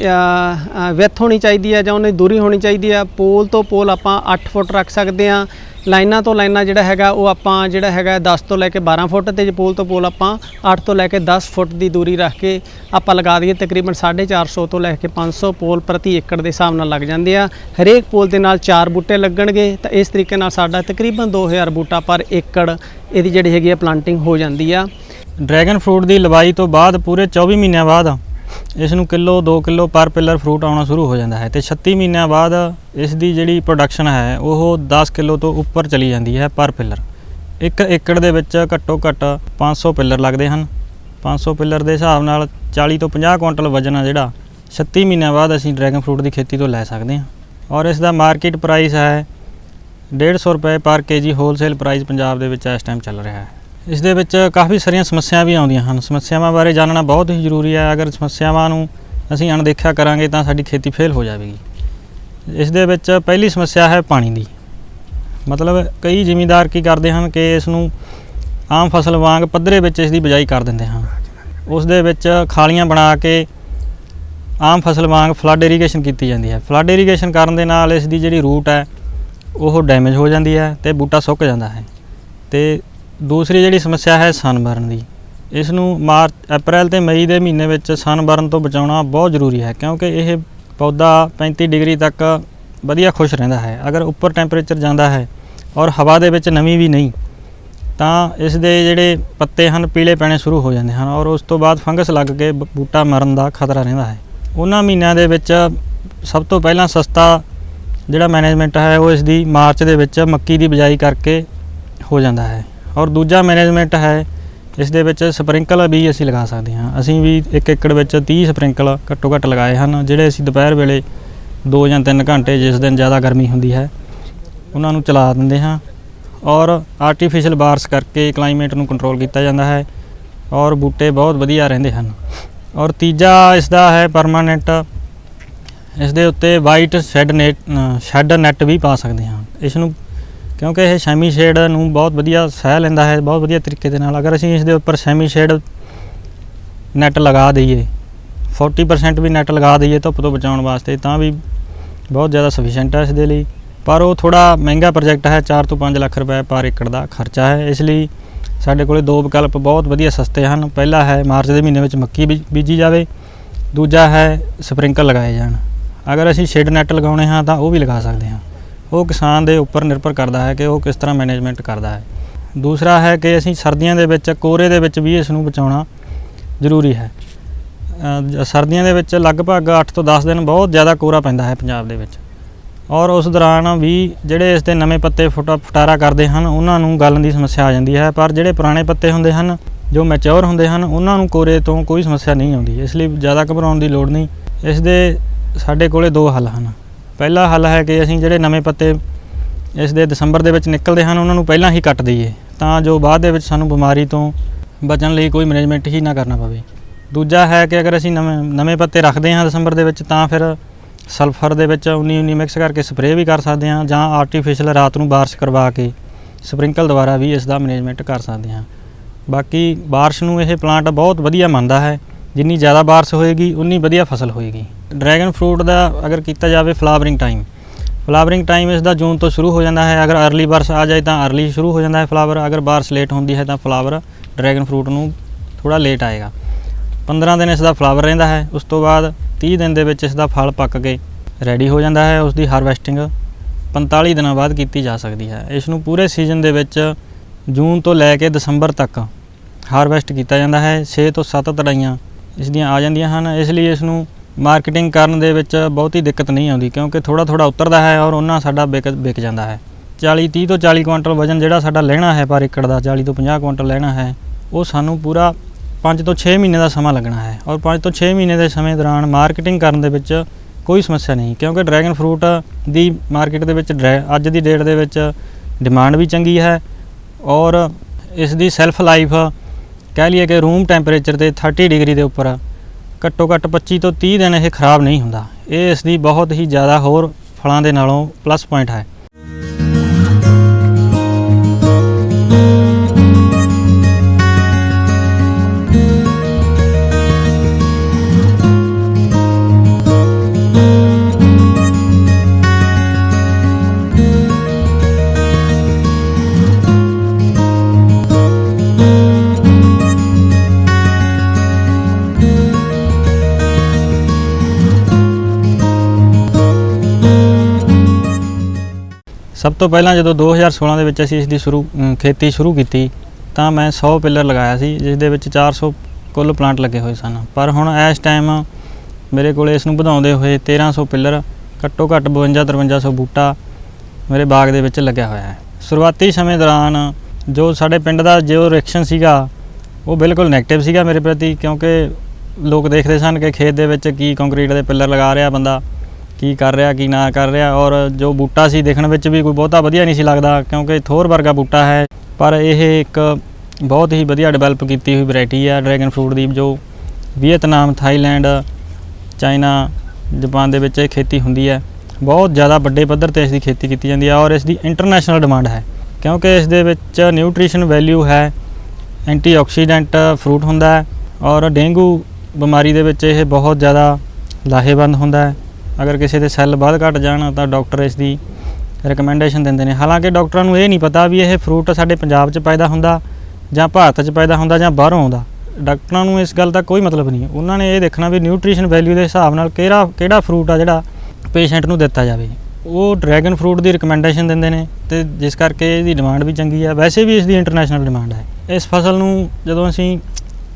ਵਿੱਥ ਹੋਣੀ ਚਾਹੀਦੀ ਆ ਜਾਂ ਉਹਨੇ ਦੂਰੀ ਹੋਣੀ ਚਾਹੀਦੀ ਆ, ਪੋਲ ਤੋਂ ਪੋਲ ਆਪਾਂ 8 ਫੁੱਟ ਰੱਖ ਸਕਦੇ ਆ। ਲਾਈਨਾਂ ਤੋਂ ਲਾਈਨਾਂ ਜਿਹੜਾ ਹੈਗਾ ਉਹ ਆਪਾਂ ਜਿਹੜਾ ਹੈਗਾ 10 ਤੋਂ ਲੈ ਕੇ 12 ਫੁੱਟ ਤੇ ਪੋਲ ਤੋਂ ਪੋਲ ਆਪਾਂ 8 ਤੋਂ ਲੈ ਕੇ 10 ਫੁੱਟ ਦੀ ਦੂਰੀ ਰੱਖ ਕੇ ਆਪਾਂ ਲਗਾ ਦਈਏ ਤਕਰੀਬਨ 450 ਤੋਂ ਲੈ ਕੇ 500 ਪੋਲ ਪ੍ਰਤੀ ਏਕੜ ਦੇ ਹਿਸਾਬ ਨਾਲ ਲੱਗ ਜਾਂਦੇ ਆ। ਹਰੇਕ ਪੋਲ ਦੇ ਨਾਲ ਚਾਰ ਬੂਟੇ ਲੱਗਣਗੇ ਤਾਂ ਇਸ ਤਰੀਕੇ ਨਾਲ ਸਾਡਾ ਤਕਰੀਬਨ 2000 ਬੂਟਾ ਪਰ ਏਕੜ ਇਹਦੀ ਜਿਹੜੀ ਹੈਗੀ ਆ ਪਲਾਂਟਿੰਗ ਹੋ ਜਾਂਦੀ ਆ। ਡਰੈਗਨ ਫਰੂਟ ਦੀ ਲਵਾਈ ਤੋਂ ਬਾਅਦ ਪੂਰੇ 24 ਮਹੀਨਿਆਂ ਬਾਅਦ ਇਸ ਨੂੰ kilo 2 kilo per pillar fruit ਆਉਣਾ ਸ਼ੁਰੂ ਹੋ ਜਾਂਦਾ ਹੈ ਤੇ 36 ਮਹੀਨਿਆਂ ਬਾਅਦ ਇਸ ਦੀ ਜਿਹੜੀ ਪ੍ਰੋਡਕਸ਼ਨ ਹੈ, ਉਹ 10 ਕਿਲੋ ਤੋਂ ਉੱਪਰ ਚਲੀ ਜਾਂਦੀ ਹੈ ਪਰ ਪਿਲਰ। ਇੱਕ ਏਕੜ ਦੇ ਵਿੱਚ ਘੱਟੋ ਘੱਟ 500 ਪਿਲਰ ਲੱਗਦੇ ਹਨ। 500 ਪਿਲਰ ਦੇ ਹਿਸਾਬ ਨਾਲ 40 ਤੋਂ 50 ਕੁਇੰਟਲ ਵਜਨ ਆ ਜਿਹੜਾ 36 ਮਹੀਨਿਆਂ ਬਾਅਦ ਅਸੀਂ ਡਰੈਗਨ ਫਰੂਟ ਦੀ ਖੇਤੀ ਤੋਂ ਲੈ ਸਕਦੇ ਹਾਂ। ਔਰ ਇਸ ਦਾ ਮਾਰਕੀਟ ਪ੍ਰਾਈਸ ਹੈ 150 ਰੁਪਏ ਪਰ ਕੇਜੀ ਹੋਲਸੇਲ ਪ੍ਰਾਈਸ ਪੰਜਾਬ ਦੇ ਵਿੱਚ ਇਸ ਟਾਈਮ ਚੱਲ ਰਿਹਾ ਹੈ। ਇਸ ਦੇ ਵਿੱਚ ਕਾਫੀ ਸਾਰੀਆਂ ਸਮੱਸਿਆਵਾਂ ਵੀ ਆਉਂਦੀਆਂ ਹਨ। ਸਮੱਸਿਆਵਾਂ ਬਾਰੇ ਜਾਣਨਾ ਬਹੁਤ ਹੀ ਜ਼ਰੂਰੀ ਹੈ। ਅਗਰ ਸਮੱਸਿਆਵਾਂ ਨੂੰ ਅਸੀਂ ਅਣਦੇਖਿਆ ਕਰਾਂਗੇ ਤਾਂ ਸਾਡੀ ਖੇਤੀ ਫੇਲ ਹੋ ਜਾਵੇਗੀ। ਇਸ ਦੇ ਵਿੱਚ ਪਹਿਲੀ ਸਮੱਸਿਆ ਹੈ ਪਾਣੀ ਦੀ। ਮਤਲਬ ਕਈ ਜ਼ਿਮੀਂਦਾਰ ਕੀ ਕਰਦੇ ਹਨ ਕਿ ਇਸ ਨੂੰ ਆਮ ਫਸਲ ਵਾਂਗ ਪੱਧਰੇ ਵਿੱਚ ਇਸ ਦੀ ਬਿਜਾਈ ਕਰ ਦਿੰਦੇ ਹਨ। ਉਸ ਦੇ ਵਿੱਚ ਖਾਲੀਆਂ ਬਣਾ ਕੇ ਆਮ ਫਸਲ ਵਾਂਗ ਫਲੱਡ ਇਰੀਗੇਸ਼ਨ ਕੀਤੀ ਜਾਂਦੀ ਹੈ। ਫਲੱਡ ਇਰੀਗੇਸ਼ਨ ਕਰਨ ਦੇ ਨਾਲ ਇਸ ਦੀ ਜਿਹੜੀ ਰੂਟ ਹੈ, ਉਹ ਡੈਮੇਜ ਹੋ ਜਾਂਦੀ ਹੈ ਤੇ ਬੂਟਾ ਸੁੱਕ ਜਾਂਦਾ ਹੈ। ਤੇ ਦੂਸਰੀ ਜਿਹੜੀ ਸਮੱਸਿਆ ਹੈ ਸਨਬਰਨ ਦੀ। ਇਸ ਨੂੰ ਮਾਰਚ, ਅਪ੍ਰੈਲ ਤੇ ਮਈ ਦੇ ਮਹੀਨੇ ਵਿੱਚ ਸਨਬਰਨ ਤੋਂ ਬਚਾਉਣਾ ਬਹੁਤ ਜ਼ਰੂਰੀ ਹੈ, ਕਿਉਂਕਿ ਇਹ ਪੌਦਾ 35 ਡਿਗਰੀ ਤੱਕ ਵਧੀਆ ਖੁਸ਼ ਰਹਿੰਦਾ ਹੈ। ਅਗਰ ਉੱਪਰ ਟੈਂਪਰੇਚਰ ਜਾਂਦਾ ਹੈ ਔਰ ਹਵਾ ਦੇ ਵਿੱਚ ਨਮੀ ਵੀ ਨਹੀਂ, ਤਾਂ ਇਸ ਦੇ ਜਿਹੜੇ ਪੱਤੇ ਹਨ, ਪੀਲੇ ਪੈਣੇ ਸ਼ੁਰੂ ਹੋ ਜਾਂਦੇ ਹਨ ਔਰ ਉਸ ਤੋਂ ਬਾਅਦ ਫੰਗਸ ਲੱਗ ਕੇ ਬ- ਬੂਟਾ ਮਰਨ ਦਾ ਖਤਰਾ ਰਹਿੰਦਾ ਹੈ। ਉਹਨਾਂ ਮਹੀਨਿਆਂ ਦੇ ਵਿੱਚ ਸਭ ਤੋਂ ਪਹਿਲਾਂ ਸਸਤਾ ਜਿਹੜਾ ਮੈਨੇਜਮੈਂਟ ਹੈ, ਉਹ ਇਸ ਦੀ ਮਾਰਚ ਦੇ ਵਿੱਚ ਮੱਕੀ ਦੀ ਬਿਜਾਈ ਕਰਕੇ ਹੋ ਜਾਂਦਾ ਹੈ। ਔਰ ਦੂਜਾ ਮੈਨੇਜਮੈਂਟ ਹੈ, ਇਸ ਦੇ ਵਿੱਚ ਸਪਰਿੰਕਲ ਵੀ ਅਸੀਂ ਲਗਾ ਸਕਦੇ ਹਾਂ। ਅਸੀਂ ਵੀ 1 ਏਕੜ ਵਿੱਚ 30 ਸਪਰਿੰਕਲ ਘੱਟੋ ਘੱਟ ਲਗਾਏ ਹਨ, ਜਿਹੜੇ ਅਸੀਂ ਦੁਪਹਿਰ ਵੇਲੇ 2 ਜਾਂ 3 ਘੰਟੇ ਜਿਸ ਦਿਨ ਜ਼ਿਆਦਾ ਗਰਮੀ ਹੁੰਦੀ ਹੈ, ਉਹਨਾਂ ਨੂੰ ਚਲਾ ਦਿੰਦੇ ਹਾਂ। ਔਰ ਆਰਟੀਫੀਸ਼ੀਅਲ ਬਾਰਸ ਕਰਕੇ ਕਲਾਈਮੇਟ ਨੂੰ ਕੰਟਰੋਲ ਕੀਤਾ ਜਾਂਦਾ ਹੈ ਔਰ ਬੂਟੇ ਬਹੁਤ ਵਧੀਆ ਰਹਿੰਦੇ ਹਨ। ਔਰ ਤੀਜਾ ਇਸ ਦਾ ਹੈ ਪਰਮਾਨੈਂਟ ਇਸ ਦੇ ਉੱਤੇ white shade net shade net ਵੀ ਪਾ ਸਕਦੇ ਹਾਂ। ਇਸ ਨੂੰ ਕਿਉਂਕਿ ਇਹ ਸੈਮੀ ਸ਼ੇਡ ਨੂੰ ਬਹੁਤ ਵਧੀਆ ਸਹਿ ਲੈਂਦਾ ਹੈ, ਬਹੁਤ ਵਧੀਆ ਤਰੀਕੇ ਦੇ ਨਾਲ। ਅਗਰ ਅਸੀਂ ਇਸ ਦੇ ਉੱਪਰ ਸੈਮੀ ਸ਼ੇਡ ਨੈਟ ਲਗਾ ਦਈਏ 40% ਵੀ ਨੈਟ ਲਗਾ ਦਈਏ ਧੁੱਪ ਤੋਂ ਬਚਾਉਣ ਵਾਸਤੇ, ਤਾਂ ਵੀ ਬਹੁਤ ਜ਼ਿਆਦਾ ਸਫੀਸ਼ੀਐਂਟ ਹੈ ਇਸ ਦੇ ਲਈ। ਪਰ ਉਹ ਥੋੜਾ ਮਹਿੰਗਾ ਪ੍ਰੋਜੈਕਟ ਹੈ 4 ਤੋਂ 5 ਲੱਖ ਰੁਪਏ ਪਰ ਏਕੜ ਦਾ ਖਰਚਾ ਹੈ। ਇਸ ਲਈ ਸਾਡੇ ਕੋਲੇ ਦੋ ਵਿਕਲਪ ਬਹੁਤ ਵਧੀਆ ਸਸਤੇ ਹਨ। ਪਹਿਲਾ ਹੈ, ਮਾਰਚ ਦੇ ਮਹੀਨੇ ਵਿੱਚ ਮੱਕੀ ਬੀ- ਬੀਜੀ ਜਾਵੇ। ਦੂਜਾ ਹੈ ਸਪਰਿੰਕਲ ਲਗਾਏ ਜਾਣ। ਅਗਰ ਅਸੀਂ ਸ਼ੇਡ ਨੈਟ ਲਗਾਉਣੇ ਹਾਂ, ਤਾਂ ਉਹ ਵੀ ਲਗਾ ਸਕਦੇ ਹਾਂ। ਉਹ ਕਿਸਾਨ ਦੇ ਉੱਪਰ ਨਿਰਭਰ ਕਰਦਾ ਹੈ ਕਿ ਉਹ ਕਿਸ ਤਰ੍ਹਾਂ ਮੈਨੇਜਮੈਂਟ ਕਰਦਾ ਹੈ। ਦੂਸਰਾ ਹੈ ਕਿ ਅਸੀਂ ਸਰਦੀਆਂ ਦੇ ਵਿੱਚ, ਕੋਰੇ ਦੇ ਵਿੱਚ ਵੀ ਇਸ ਨੂੰ ਬਚਾਉਣਾ ਜ਼ਰੂਰੀ ਹੈ। ਸਰਦੀਆਂ ਦੇ ਵਿੱਚ ਲਗਭਗ 8 ਤੋਂ 10 ਦਿਨ ਬਹੁਤ ਜ਼ਿਆਦਾ ਕੋਰਾ ਪੈਂਦਾ ਹੈ ਪੰਜਾਬ ਦੇ ਵਿੱਚ। ਔਰ ਉਸ ਦੌਰਾਨ ਵੀ ਜਿਹੜੇ ਇਸ ਦੇ ਨਵੇਂ ਪੱਤੇ ਫੁੱਟਾ ਫਟਾਰਾ ਕਰਦੇ ਹਨ, ਉਹਨਾਂ ਨੂੰ ਗਲਣ ਦੀ ਸਮੱਸਿਆ ਆ ਜਾਂਦੀ ਹੈ। ਪਰ ਜਿਹੜੇ ਪੁਰਾਣੇ ਪੱਤੇ ਹੁੰਦੇ ਹਨ, ਜੋ ਮੈਚੁਰ ਹੁੰਦੇ ਹਨ, ਉਹਨਾਂ ਨੂੰ ਕੋਰੇ ਤੋਂ ਕੋਈ ਸਮੱਸਿਆ ਨਹੀਂ ਆਉਂਦੀ। ਇਸ ਲਈ ਜ਼ਿਆਦਾ ਘਬਰਾਉਣ ਦੀ ਲੋੜ ਨਹੀਂ। ਇਸ ਦੇ ਸਾਡੇ ਕੋਲੇ ਦੋ ਹੱਲ ਹਨ। ਪਹਿਲਾ ਹੱਲ ਹੈ ਕਿ ਅਸੀਂ ਜਿਹੜੇ ਨਵੇਂ ਪੱਤੇ ਇਸ ਦੇ ਦਸੰਬਰ ਦੇ ਵਿੱਚ ਨਿਕਲਦੇ ਹਨ, ਉਹਨਾਂ ਨੂੰ ਪਹਿਲਾਂ ਹੀ ਕੱਟ ਦਈਏ, ਤਾਂ ਜੋ ਬਾਅਦ ਦੇ ਵਿੱਚ ਸਾਨੂੰ ਬਿਮਾਰੀ ਤੋਂ ਬਚਣ ਲਈ ਕੋਈ ਮੈਨੇਜਮੈਂਟ ਹੀ ਨਾ ਕਰਨਾ ਪਵੇ। ਦੂਜਾ ਹੈ ਕਿ ਅਗਰ ਅਸੀਂ ਨਵੇਂ ਨਵੇਂ ਪੱਤੇ ਰੱਖਦੇ ਹਾਂ ਦਸੰਬਰ ਦੇ ਵਿੱਚ, ਤਾਂ ਫਿਰ ਸਲਫਰ ਦੇ ਵਿੱਚ 19 19 ਮਿਕਸ ਕਰਕੇ ਸਪਰੇਅ ਵੀ ਕਰ ਸਕਦੇ ਹਾਂ, ਜਾਂ ਆਰਟੀਫੀਸ਼ੀਅਲ ਰਾਤ ਨੂੰ ਬਾਰਿਸ਼ ਕਰਵਾ ਕੇ ਸਪ੍ਰਿੰਕਲ ਦੁਆਰਾ ਵੀ ਇਸ ਦਾ ਮੈਨੇਜਮੈਂਟ ਕਰ ਸਕਦੇ ਹਾਂ। ਬਾਕੀ ਬਾਰਿਸ਼ ਨੂੰ ਇਹ ਪਲਾਂਟ ਬਹੁਤ ਵਧੀਆ ਮੰਨਦਾ ਹੈ। ਜਿੰਨੀ ਜ਼ਿਆਦਾ ਬਾਰਿਸ਼ ਹੋਏਗੀ, ਉਨੀ ਵਧੀਆ ਫਸਲ ਹੋਏਗੀ। ਡਰੈਗਨ ਫਰੂਟ ਦਾ ਅਗਰ ਕੀਤਾ ਜਾਵੇ ਫਲਾਵਰਿੰਗ ਟਾਈਮ। ਫਲਾਵਰਿੰਗ ਟਾਈਮ ਇਸ ਦਾ ਜੂਨ ਤੋਂ ਸ਼ੁਰੂ ਹੋ ਜਾਂਦਾ ਹੈ। ਅਗਰ ਅਰਲੀ ਬਾਰਿਸ਼ ਆ ਜਾਏ ਤਾਂ ਅਰਲੀ ਸ਼ੁਰੂ ਹੋ ਜਾਂਦਾ ਹੈ ਫਲਾਵਰ। ਅਗਰ ਬਾਰਿਸ਼ ਲੇਟ ਹੁੰਦੀ ਹੈ ਤਾਂ ਫਲਾਵਰ ਡਰੈਗਨ ਫਰੂਟ ਨੂੰ ਥੋੜਾ ਲੇਟ ਆਏਗਾ। 15 ਦਿਨ ਇਸ ਦਾ ਫਲਾਵਰ ਰਹਿੰਦਾ ਹੈ। ਉਸ ਤੋਂ ਬਾਅਦ 30 ਦਿਨ ਦੇ ਵਿੱਚ ਇਸ ਦਾ ਫਲ ਪੱਕ ਕੇ ਰੈਡੀ ਹੋ ਜਾਂਦਾ ਹੈ। ਉਸ ਦੀ ਹਾਰਵੈਸਟਿੰਗ 45 ਦਿਨਾਂ ਬਾਅਦ ਕੀਤੀ ਜਾ ਸਕਦੀ ਹੈ। ਇਸ ਨੂੰ ਪੂਰੇ ਸੀਜ਼ਨ ਦੇ ਵਿੱਚ ਜੂਨ ਤੋਂ ਲੈ ਕੇ ਦਸੰਬਰ ਤੱਕ ਹਾਰਵੈਸਟ ਕੀਤਾ ਜਾਂਦਾ ਹੈ। 6 ਤੋਂ 7 ਤੜਾਈਆਂ ਇਸ ਦੀਆਂ ਆ ਜਾਂਦੀਆਂ ਹਨ, ਇਸ ਲਈ ਇਸ ਨੂੰ ਮਾਰਕੀਟਿੰਗ ਕਰਨ ਦੇ ਵਿੱਚ ਬਹੁਤੀ ਦਿੱਕਤ ਨਹੀਂ ਆਉਂਦੀ, ਕਿਉਂਕਿ ਥੋੜਾ ਥੋੜਾ ਉਤਰਦਾ ਹੈ ਔਰ ਉਹਨਾਂ ਸਾਡਾ ਵਿਕ ਵਿਕ ਜਾਂਦਾ ਹੈ। 40 30 ਤੋਂ 40 ਕੁਇੰਟਲ ਵਜਨ ਜਿਹੜਾ ਸਾਡਾ ਲੈਣਾ ਹੈ ਪਰ ਏਕੜ ਦਾ 40 ਤੋਂ 50 ਕੁਇੰਟਲ ਲੈਣਾ ਹੈ, ਉਹ ਸਾਨੂੰ ਪੂਰਾ 5 ਤੋਂ 6 ਮਹੀਨੇ ਦਾ ਸਮਾਂ ਲੱਗਣਾ ਹੈ ਔਰ 5 ਤੋਂ 6 ਮਹੀਨੇ ਦੇ ਸਮੇਂ ਦੌਰਾਨ ਮਾਰਕੀਟਿੰਗ ਕਰਨ ਦੇ ਵਿੱਚ ਕੋਈ ਸਮੱਸਿਆ ਨਹੀਂ, ਕਿਉਂਕਿ ਡਰੈਗਨ ਫਰੂਟ ਦੀ ਮਾਰਕੀਟ ਦੇ ਵਿੱਚ ਡਰੈ- ਅੱਜ ਦੀ ਡੇਟ ਦੇ ਵਿੱਚ ਡਿਮਾਂਡ ਵੀ ਚੰਗੀ ਹੈ ਔਰ ਇਸ ਦੀ ਸੈਲਫ ਲਾਈਫ ਕਹਿ ਲਈਏ ਕਿ ਰੂਮ ਟੈਂਪਰੇਚਰ ਤੇ 30 ਡਿਗਰੀ ਦੇ ਉੱਪਰ ਘੱਟੋ ਘੱਟ 25 ਤੋਂ 30 ਦਿਨ ਇਹ ਖਰਾਬ ਨਹੀਂ ਹੁੰਦਾ। ਇਹ ਇਸ ਦੀ ਬਹੁਤ ਹੀ ਜ਼ਿਆਦਾ ਹੋਰ ਫਲਾਂ ਦੇ ਨਾਲੋਂ ਪਲੱਸ ਪੁਆਇੰਟ ਹੈ। ਸਭ ਤੋਂ ਪਹਿਲਾਂ ਜਦੋਂ 2016 ਦੇ ਵਿੱਚ ਅਸੀਂ ਇਸ ਦੀ ਸ਼ੁਰੂ ਅਮ, ਖੇਤੀ ਸ਼ੁਰੂ ਕੀਤੀ ਤਾਂ ਮੈਂ 100 ਪਿੱਲਰ ਲਗਾਇਆ ਸੀ ਜਿਸ ਦੇ ਵਿੱਚ 400 ਕੁੱਲ ਪਲਾਂਟ ਲੱਗੇ ਹੋਏ ਸਨ। ਪਰ ਹੁਣ ਇਸ ਟਾਈਮ ਮੇਰੇ ਕੋਲ ਇਸ ਨੂੰ ਵਧਾਉਂਦੇ ਹੋਏ 1300 ਪਿੱਲਰ ਘੱਟੋ ਘੱਟ 52 5300 ਬੂਟਾ ਮੇਰੇ ਬਾਗ ਦੇ ਵਿੱਚ ਲੱਗਿਆ ਹੋਇਆ ਹੈ। ਸ਼ੁਰੂਆਤੀ ਸਮੇਂ ਦੌਰਾਨ ਜੋ ਸਾਡੇ ਪਿੰਡ ਦਾ ਜੋ ਰਿਐਕਸ਼ਨ ਸੀਗਾ ਉਹ ਬਿਲਕੁਲ 네ਗੇਟਿਵ ਸੀਗਾ ਮੇਰੇ ਪ੍ਰਤੀ ਕਿਉਂਕਿ ਲੋਕ ਦੇਖਦੇ ਸਨ ਕਿ ਖੇਤ ਦੇ ਵਿੱਚ ਕੀ ਕੰਕਰੀਟ ਦੇ ਪਿੱਲਰ ਲਗਾ ਰਿਹਾ ਬੰਦਾ। ਕੀ ਕਰ ਰਿਹਾ, ਕੀ ਨਾ ਕਰ ਰਿਹਾ ਔਰ ਜੋ ਬੂਟਾ ਸੀ ਦੇਖਣ ਵਿੱਚ ਵੀ ਕੋਈ ਬਹੁਤਾ ਵਧੀਆ ਨਹੀਂ ਸੀ ਲੱਗਦਾ ਕਿਉਂਕਿ ਥੋਰ ਵਰਗਾ ਬੂਟਾ ਹੈ, ਪਰ ਇਹ ਇੱਕ ਬਹੁਤ ਹੀ ਵਧੀਆ ਡਿਵੈਲਪ ਕੀਤੀ ਹੋਈ ਵੈਰਾਈਟੀ ਹੈ ਡਰੈਗਨ ਫਰੂਟ ਦੀ ਜੋ ਵੀਅਤਨਾਮ ਥਾਈਲੈਂਡ ਚਾਈਨਾ ਜਾਪਾਨ ਦੇ ਵਿੱਚ ਇਹ ਖੇਤੀ ਹੁੰਦੀ ਹੈ। ਬਹੁਤ ਜ਼ਿਆਦਾ ਵੱਡੇ ਪੱਧਰ ਤੇ ਇਸ ਦੀ ਖੇਤੀ ਕੀਤੀ ਜਾਂਦੀ ਹੈ ਔਰ ਇਸ ਦੀ ਇੰਟਰਨੈਸ਼ਨਲ ਡਿਮਾਂਡ ਹੈ। ਕਿਉਂਕਿ ਇਸ ਦੇ ਵਿੱਚ ਨਿਊਟ੍ਰੀਸ਼ਨ ਵੈਲਿਊ ਹੈ ਐਂਟੀਆਕਸੀਡੈਂਟ ਫਰੂਟ ਹੁੰਦਾ ਹੈ ਔਰ ਡੇਂਗੂ ਬਿਮਾਰੀ ਦੇ ਵਿੱਚ ਇਹ ਬਹੁਤ ਜ਼ਿਆਦਾ ਲਾਹੇਵੰਦ ਹੁੰਦਾ ਹੈ। ਅਗਰ ਕਿਸੇ ਦੇ ਸੈੱਲ ਵੱਧ ਘਟ ਜਾਣ ਤਾਂ ਡਾਕਟਰ ਇਸ ਦੀ ਰეკਮੈਂਡੇਸ਼ਨ ਦਿੰਦੇ ਨੇ। ਹਾਲਾਂਕਿ ਡਾਕਟਰਾਂ ਨੂੰ ਇਹ ਨਹੀਂ ਪਤਾ ਵੀ ਇਹ ਫਰੂਟ ਸਾਡੇ ਪੰਜਾਬ 'ਚ ਪੈਦਾ ਹੁੰਦਾ ਜਾਂ ਭਾਰਤ 'ਚ ਪੈਦਾ ਹੁੰਦਾ ਜਾਂ ਬਾਹਰੋਂ ਆਉਂਦਾ। ਡਾਕਟਰਾਂ ਨੂੰ ਇਸ ਗੱਲ ਦਾ ਕੋਈ ਮਤਲਬ ਨਹੀਂ। ਉਹਨਾਂ ਨੇ ਇਹ ਦੇਖਣਾ ਵੀ ਨਿਊਟ੍ਰੀਸ਼ਨ ਵੈਲਿਊ ਦੇ ਹਿਸਾਬ ਨਾਲ ਕਿਹੜਾ ਕਿਹੜਾ ਫਰੂਟ ਆ ਜਿਹੜਾ ਪੇਸ਼ੈਂਟ ਨੂੰ ਦਿੱਤਾ ਜਾਵੇ। ਉਹ ਡਰੈਗਨ ਫਰੂਟ ਦੀ ਰეკਮੈਂਡੇਸ਼ਨ ਦਿੰਦੇ ਨੇ ਤੇ ਜਿਸ ਕਰਕੇ ਇਹਦੀ ਡਿਮਾਂਡ ਵੀ ਚੰਗੀ ਆ। ਵੈਸੇ ਵੀ ਇਸ ਦੀ ਇੰਟਰਨੈਸ਼ਨਲ ਡਿਮਾਂਡ ਹੈ ਇਸ ਫਸਲ ਨੂੰ ਜਦੋਂ ਅਸੀਂ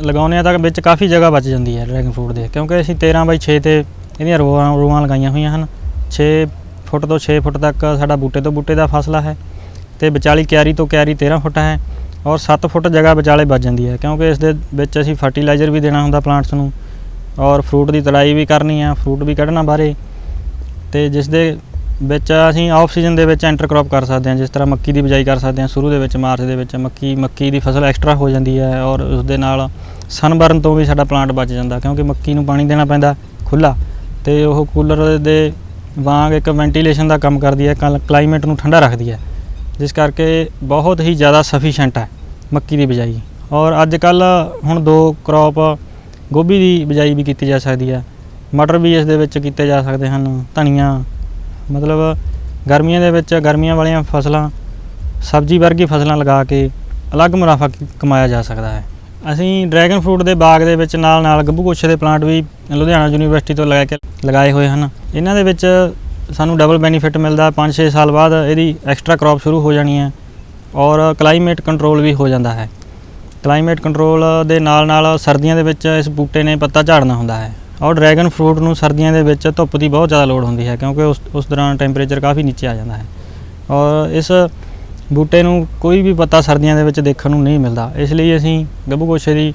ਲਗਾਉਂਦੇ ਆ ਤਾਂ ਵਿੱਚ ਕਾਫੀ ਜਗ੍ਹਾ ਬਚ ਜਾਂਦੀ ਹੈ ਡਰੈਗਨ ਫਰੂਟ ਦੇ। ਕਿਉਂਕਿ ਅਸੀਂ 13 ਬਾਈ 6 ਤੇ ਇਹਦੀਆਂ ਰੋਆਂ ਰੋਆਂ ਲਗਾਈਆਂ ਹੋਈਆਂ ਹਨ। 6 ਫੁੱਟ ਤੋਂ 6 ਫੁੱਟ ਤੱਕ ਸਾਡਾ ਬੂਟੇ ਤੋਂ ਬੂਟੇ ਦਾ ਫਾਸਲਾ ਹੈ ਤੇ ਵਿਚਾਲੀ ਕਿਆਰੀ ਤੋਂ ਕਿਆਰੀ 13 ਫੁੱਟ ਹੈ ਔਰ 7 ਫੁੱਟ ਜਗ੍ਹਾ ਵਿਚਾਲੇ ਬਚ ਜਾਂਦੀ ਹੈ ਕਿਉਂਕਿ ਇਸ ਦੇ ਵਿੱਚ ਅਸੀਂ ਫਰਟੀਲਾਈਜ਼ਰ ਵੀ ਦੇਣਾ ਹੁੰਦਾ ਪਲਾਂਟਸ ਨੂੰ ਔਰ ਫਰੂਟ ਦੀ ਤੜਾਈ ਵੀ ਕਰਨੀ ਆ ਫਰੂਟ ਵੀ ਕੱਢਣਾ ਬਾਹਰੇ ਤੇ ਜਿਸ ਦੇ ਵਿੱਚ ਅਸੀਂ ਆਫ ਸੀਜ਼ਨ ਦੇ ਵਿੱਚ ਐਂਟਰ ਕ੍ਰੌਪ ਕਰ ਸਕਦੇ ਹਾਂ, ਜਿਸ ਤਰ੍ਹਾਂ ਮੱਕੀ ਦੀ ਬਿਜਾਈ ਕਰ ਸਕਦੇ ਹਾਂ, ਸ਼ੁਰੂ ਦੇ ਵਿੱਚ ਮਾਰਚ ਦੇ ਵਿੱਚ ਮੱਕੀ ਮੱਕੀ ਦੀ ਫਸਲ ਐਕਸਟਰਾ ਹੋ ਜਾਂਦੀ ਹੈ ਔਰ ਉਸ ਦੇ ਨਾਲ ਸਨਬਰਨ ਤੋਂ ਵੀ ਸਾਡਾ ਪਲਾਂਟ ਬਚ ਜਾਂਦਾ ਕਿਉਂਕਿ ਮੱਕੀ ਨੂੰ ਪਾਣੀ ਦੇਣਾ ਪੈਂਦਾ ਖੁੱਲਾ ਤੇ ਉਹ ਕੂਲਰ ਦੇ ਵਾਂਗ ਇੱਕ ਵੈਂਟੀਲੇਸ਼ਨ ਦਾ ਕੰਮ ਕਰਦੀ ਹੈ ਕਲਾਈਮੇਟ ਨੂੰ ਠੰਡਾ ਰੱਖਦੀ ਹੈ। ਜਿਸ ਕਰਕੇ ਬਹੁਤ ਹੀ ਜ਼ਿਆਦਾ ਸਫੀਸ਼ੀਐਂਟ ਹੈ ਮੱਕੀ ਦੀ ਬਿਜਾਈ। ਔਰ ਅੱਜ ਕੱਲ ਹੁਣ ਦੋ ਕ੍ਰੌਪ ਗੋਭੀ ਦੀ ਬਿਜਾਈ ਵੀ ਕੀਤੀ ਜਾ ਸਕਦੀ ਹੈ। ਮਟਰ ਵੀ ਇਸ ਦੇ ਵਿੱਚ ਕੀਤੇ ਜਾ ਸਕਦੇ ਹਨ, ਧਨੀਆ, ਮਤਲਬ ਗਰਮੀਆਂ ਦੇ ਵਿੱਚ ਗਰਮੀਆਂ ਵਾਲੀਆਂ ਫਸਲਾਂ, ਸਬਜ਼ੀ ਵਰਗੀ ਫਸਲਾਂ ਲਗਾ ਕੇ ਅਲੱਗ ਮੁਨਾਫਾ ਕਮਾਇਆ ਜਾ ਸਕਦਾ ਹੈ। ਅਸੀਂ ਡਰੈਗਨ ਫਰੂਟ ਦੇ ਬਾਗ ਦੇ ਵਿੱਚ ਨਾਲ ਨਾਲ ਗੱਭੂ ਗੁੱਛੇ ਦੇ ਪਲਾਂਟ ਵੀ ਲੁਧਿਆਣਾ ਯੂਨੀਵਰਸਿਟੀ ਤੋਂ ਲਗਾ ਕੇ ਲਗਾਏ ਹੋਏ ਹਨ। ਇਹਨਾਂ ਦੇ ਵਿੱਚ ਸਾਨੂੰ ਡਬਲ ਬੈਨੀਫਿਟ ਮਿਲਦਾ 5-6 ਸਾਲ ਬਾਅਦ ਇਹਦੀ ਐਕਸਟਰਾ ਕ੍ਰੌਪ ਸ਼ੁਰੂ ਹੋ ਜਾਣੀ ਹੈ ਔਰ ਕਲਾਈਮੇਟ ਕੰਟਰੋਲ ਵੀ ਹੋ ਜਾਂਦਾ ਹੈ। ਕਲਾਈਮੇਟ ਕੰਟਰੋਲ ਦੇ ਨਾਲ ਨਾਲ ਸਰਦੀਆਂ ਦੇ ਵਿੱਚ ਇਸ ਬੂਟੇ ਨੇ ਪੱਤਾ ਝਾੜਨਾ ਹੁੰਦਾ ਹੈ ਔਰ ਡਰੈਗਨ ਫਰੂਟ ਨੂੰ ਸਰਦੀਆਂ ਦੇ ਵਿੱਚ ਧੁੱਪ ਦੀ ਬਹੁਤ ਜ਼ਿਆਦਾ ਲੋੜ ਹੁੰਦੀ ਹੈ ਕਿਉਂਕਿ ਉਸ ਉਸ ਦੌਰਾਨ ਟੈਂਪਰੇਚਰ ਕਾਫੀ ਨੀਚੇ ਆ ਜਾਂਦਾ ਹੈ। ਔਰ ਇਸ ਬੂਟੇ ਨੂੰ ਕੋਈ ਵੀ ਪੱਤਾ ਸਰਦੀਆਂ ਦੇ ਵਿੱਚ ਦੇਖਣ ਨੂੰ ਨਹੀਂ ਮਿਲਦਾ। ਇਸ ਲਈ ਅਸੀਂ ਗੱਭੂ ਦੀ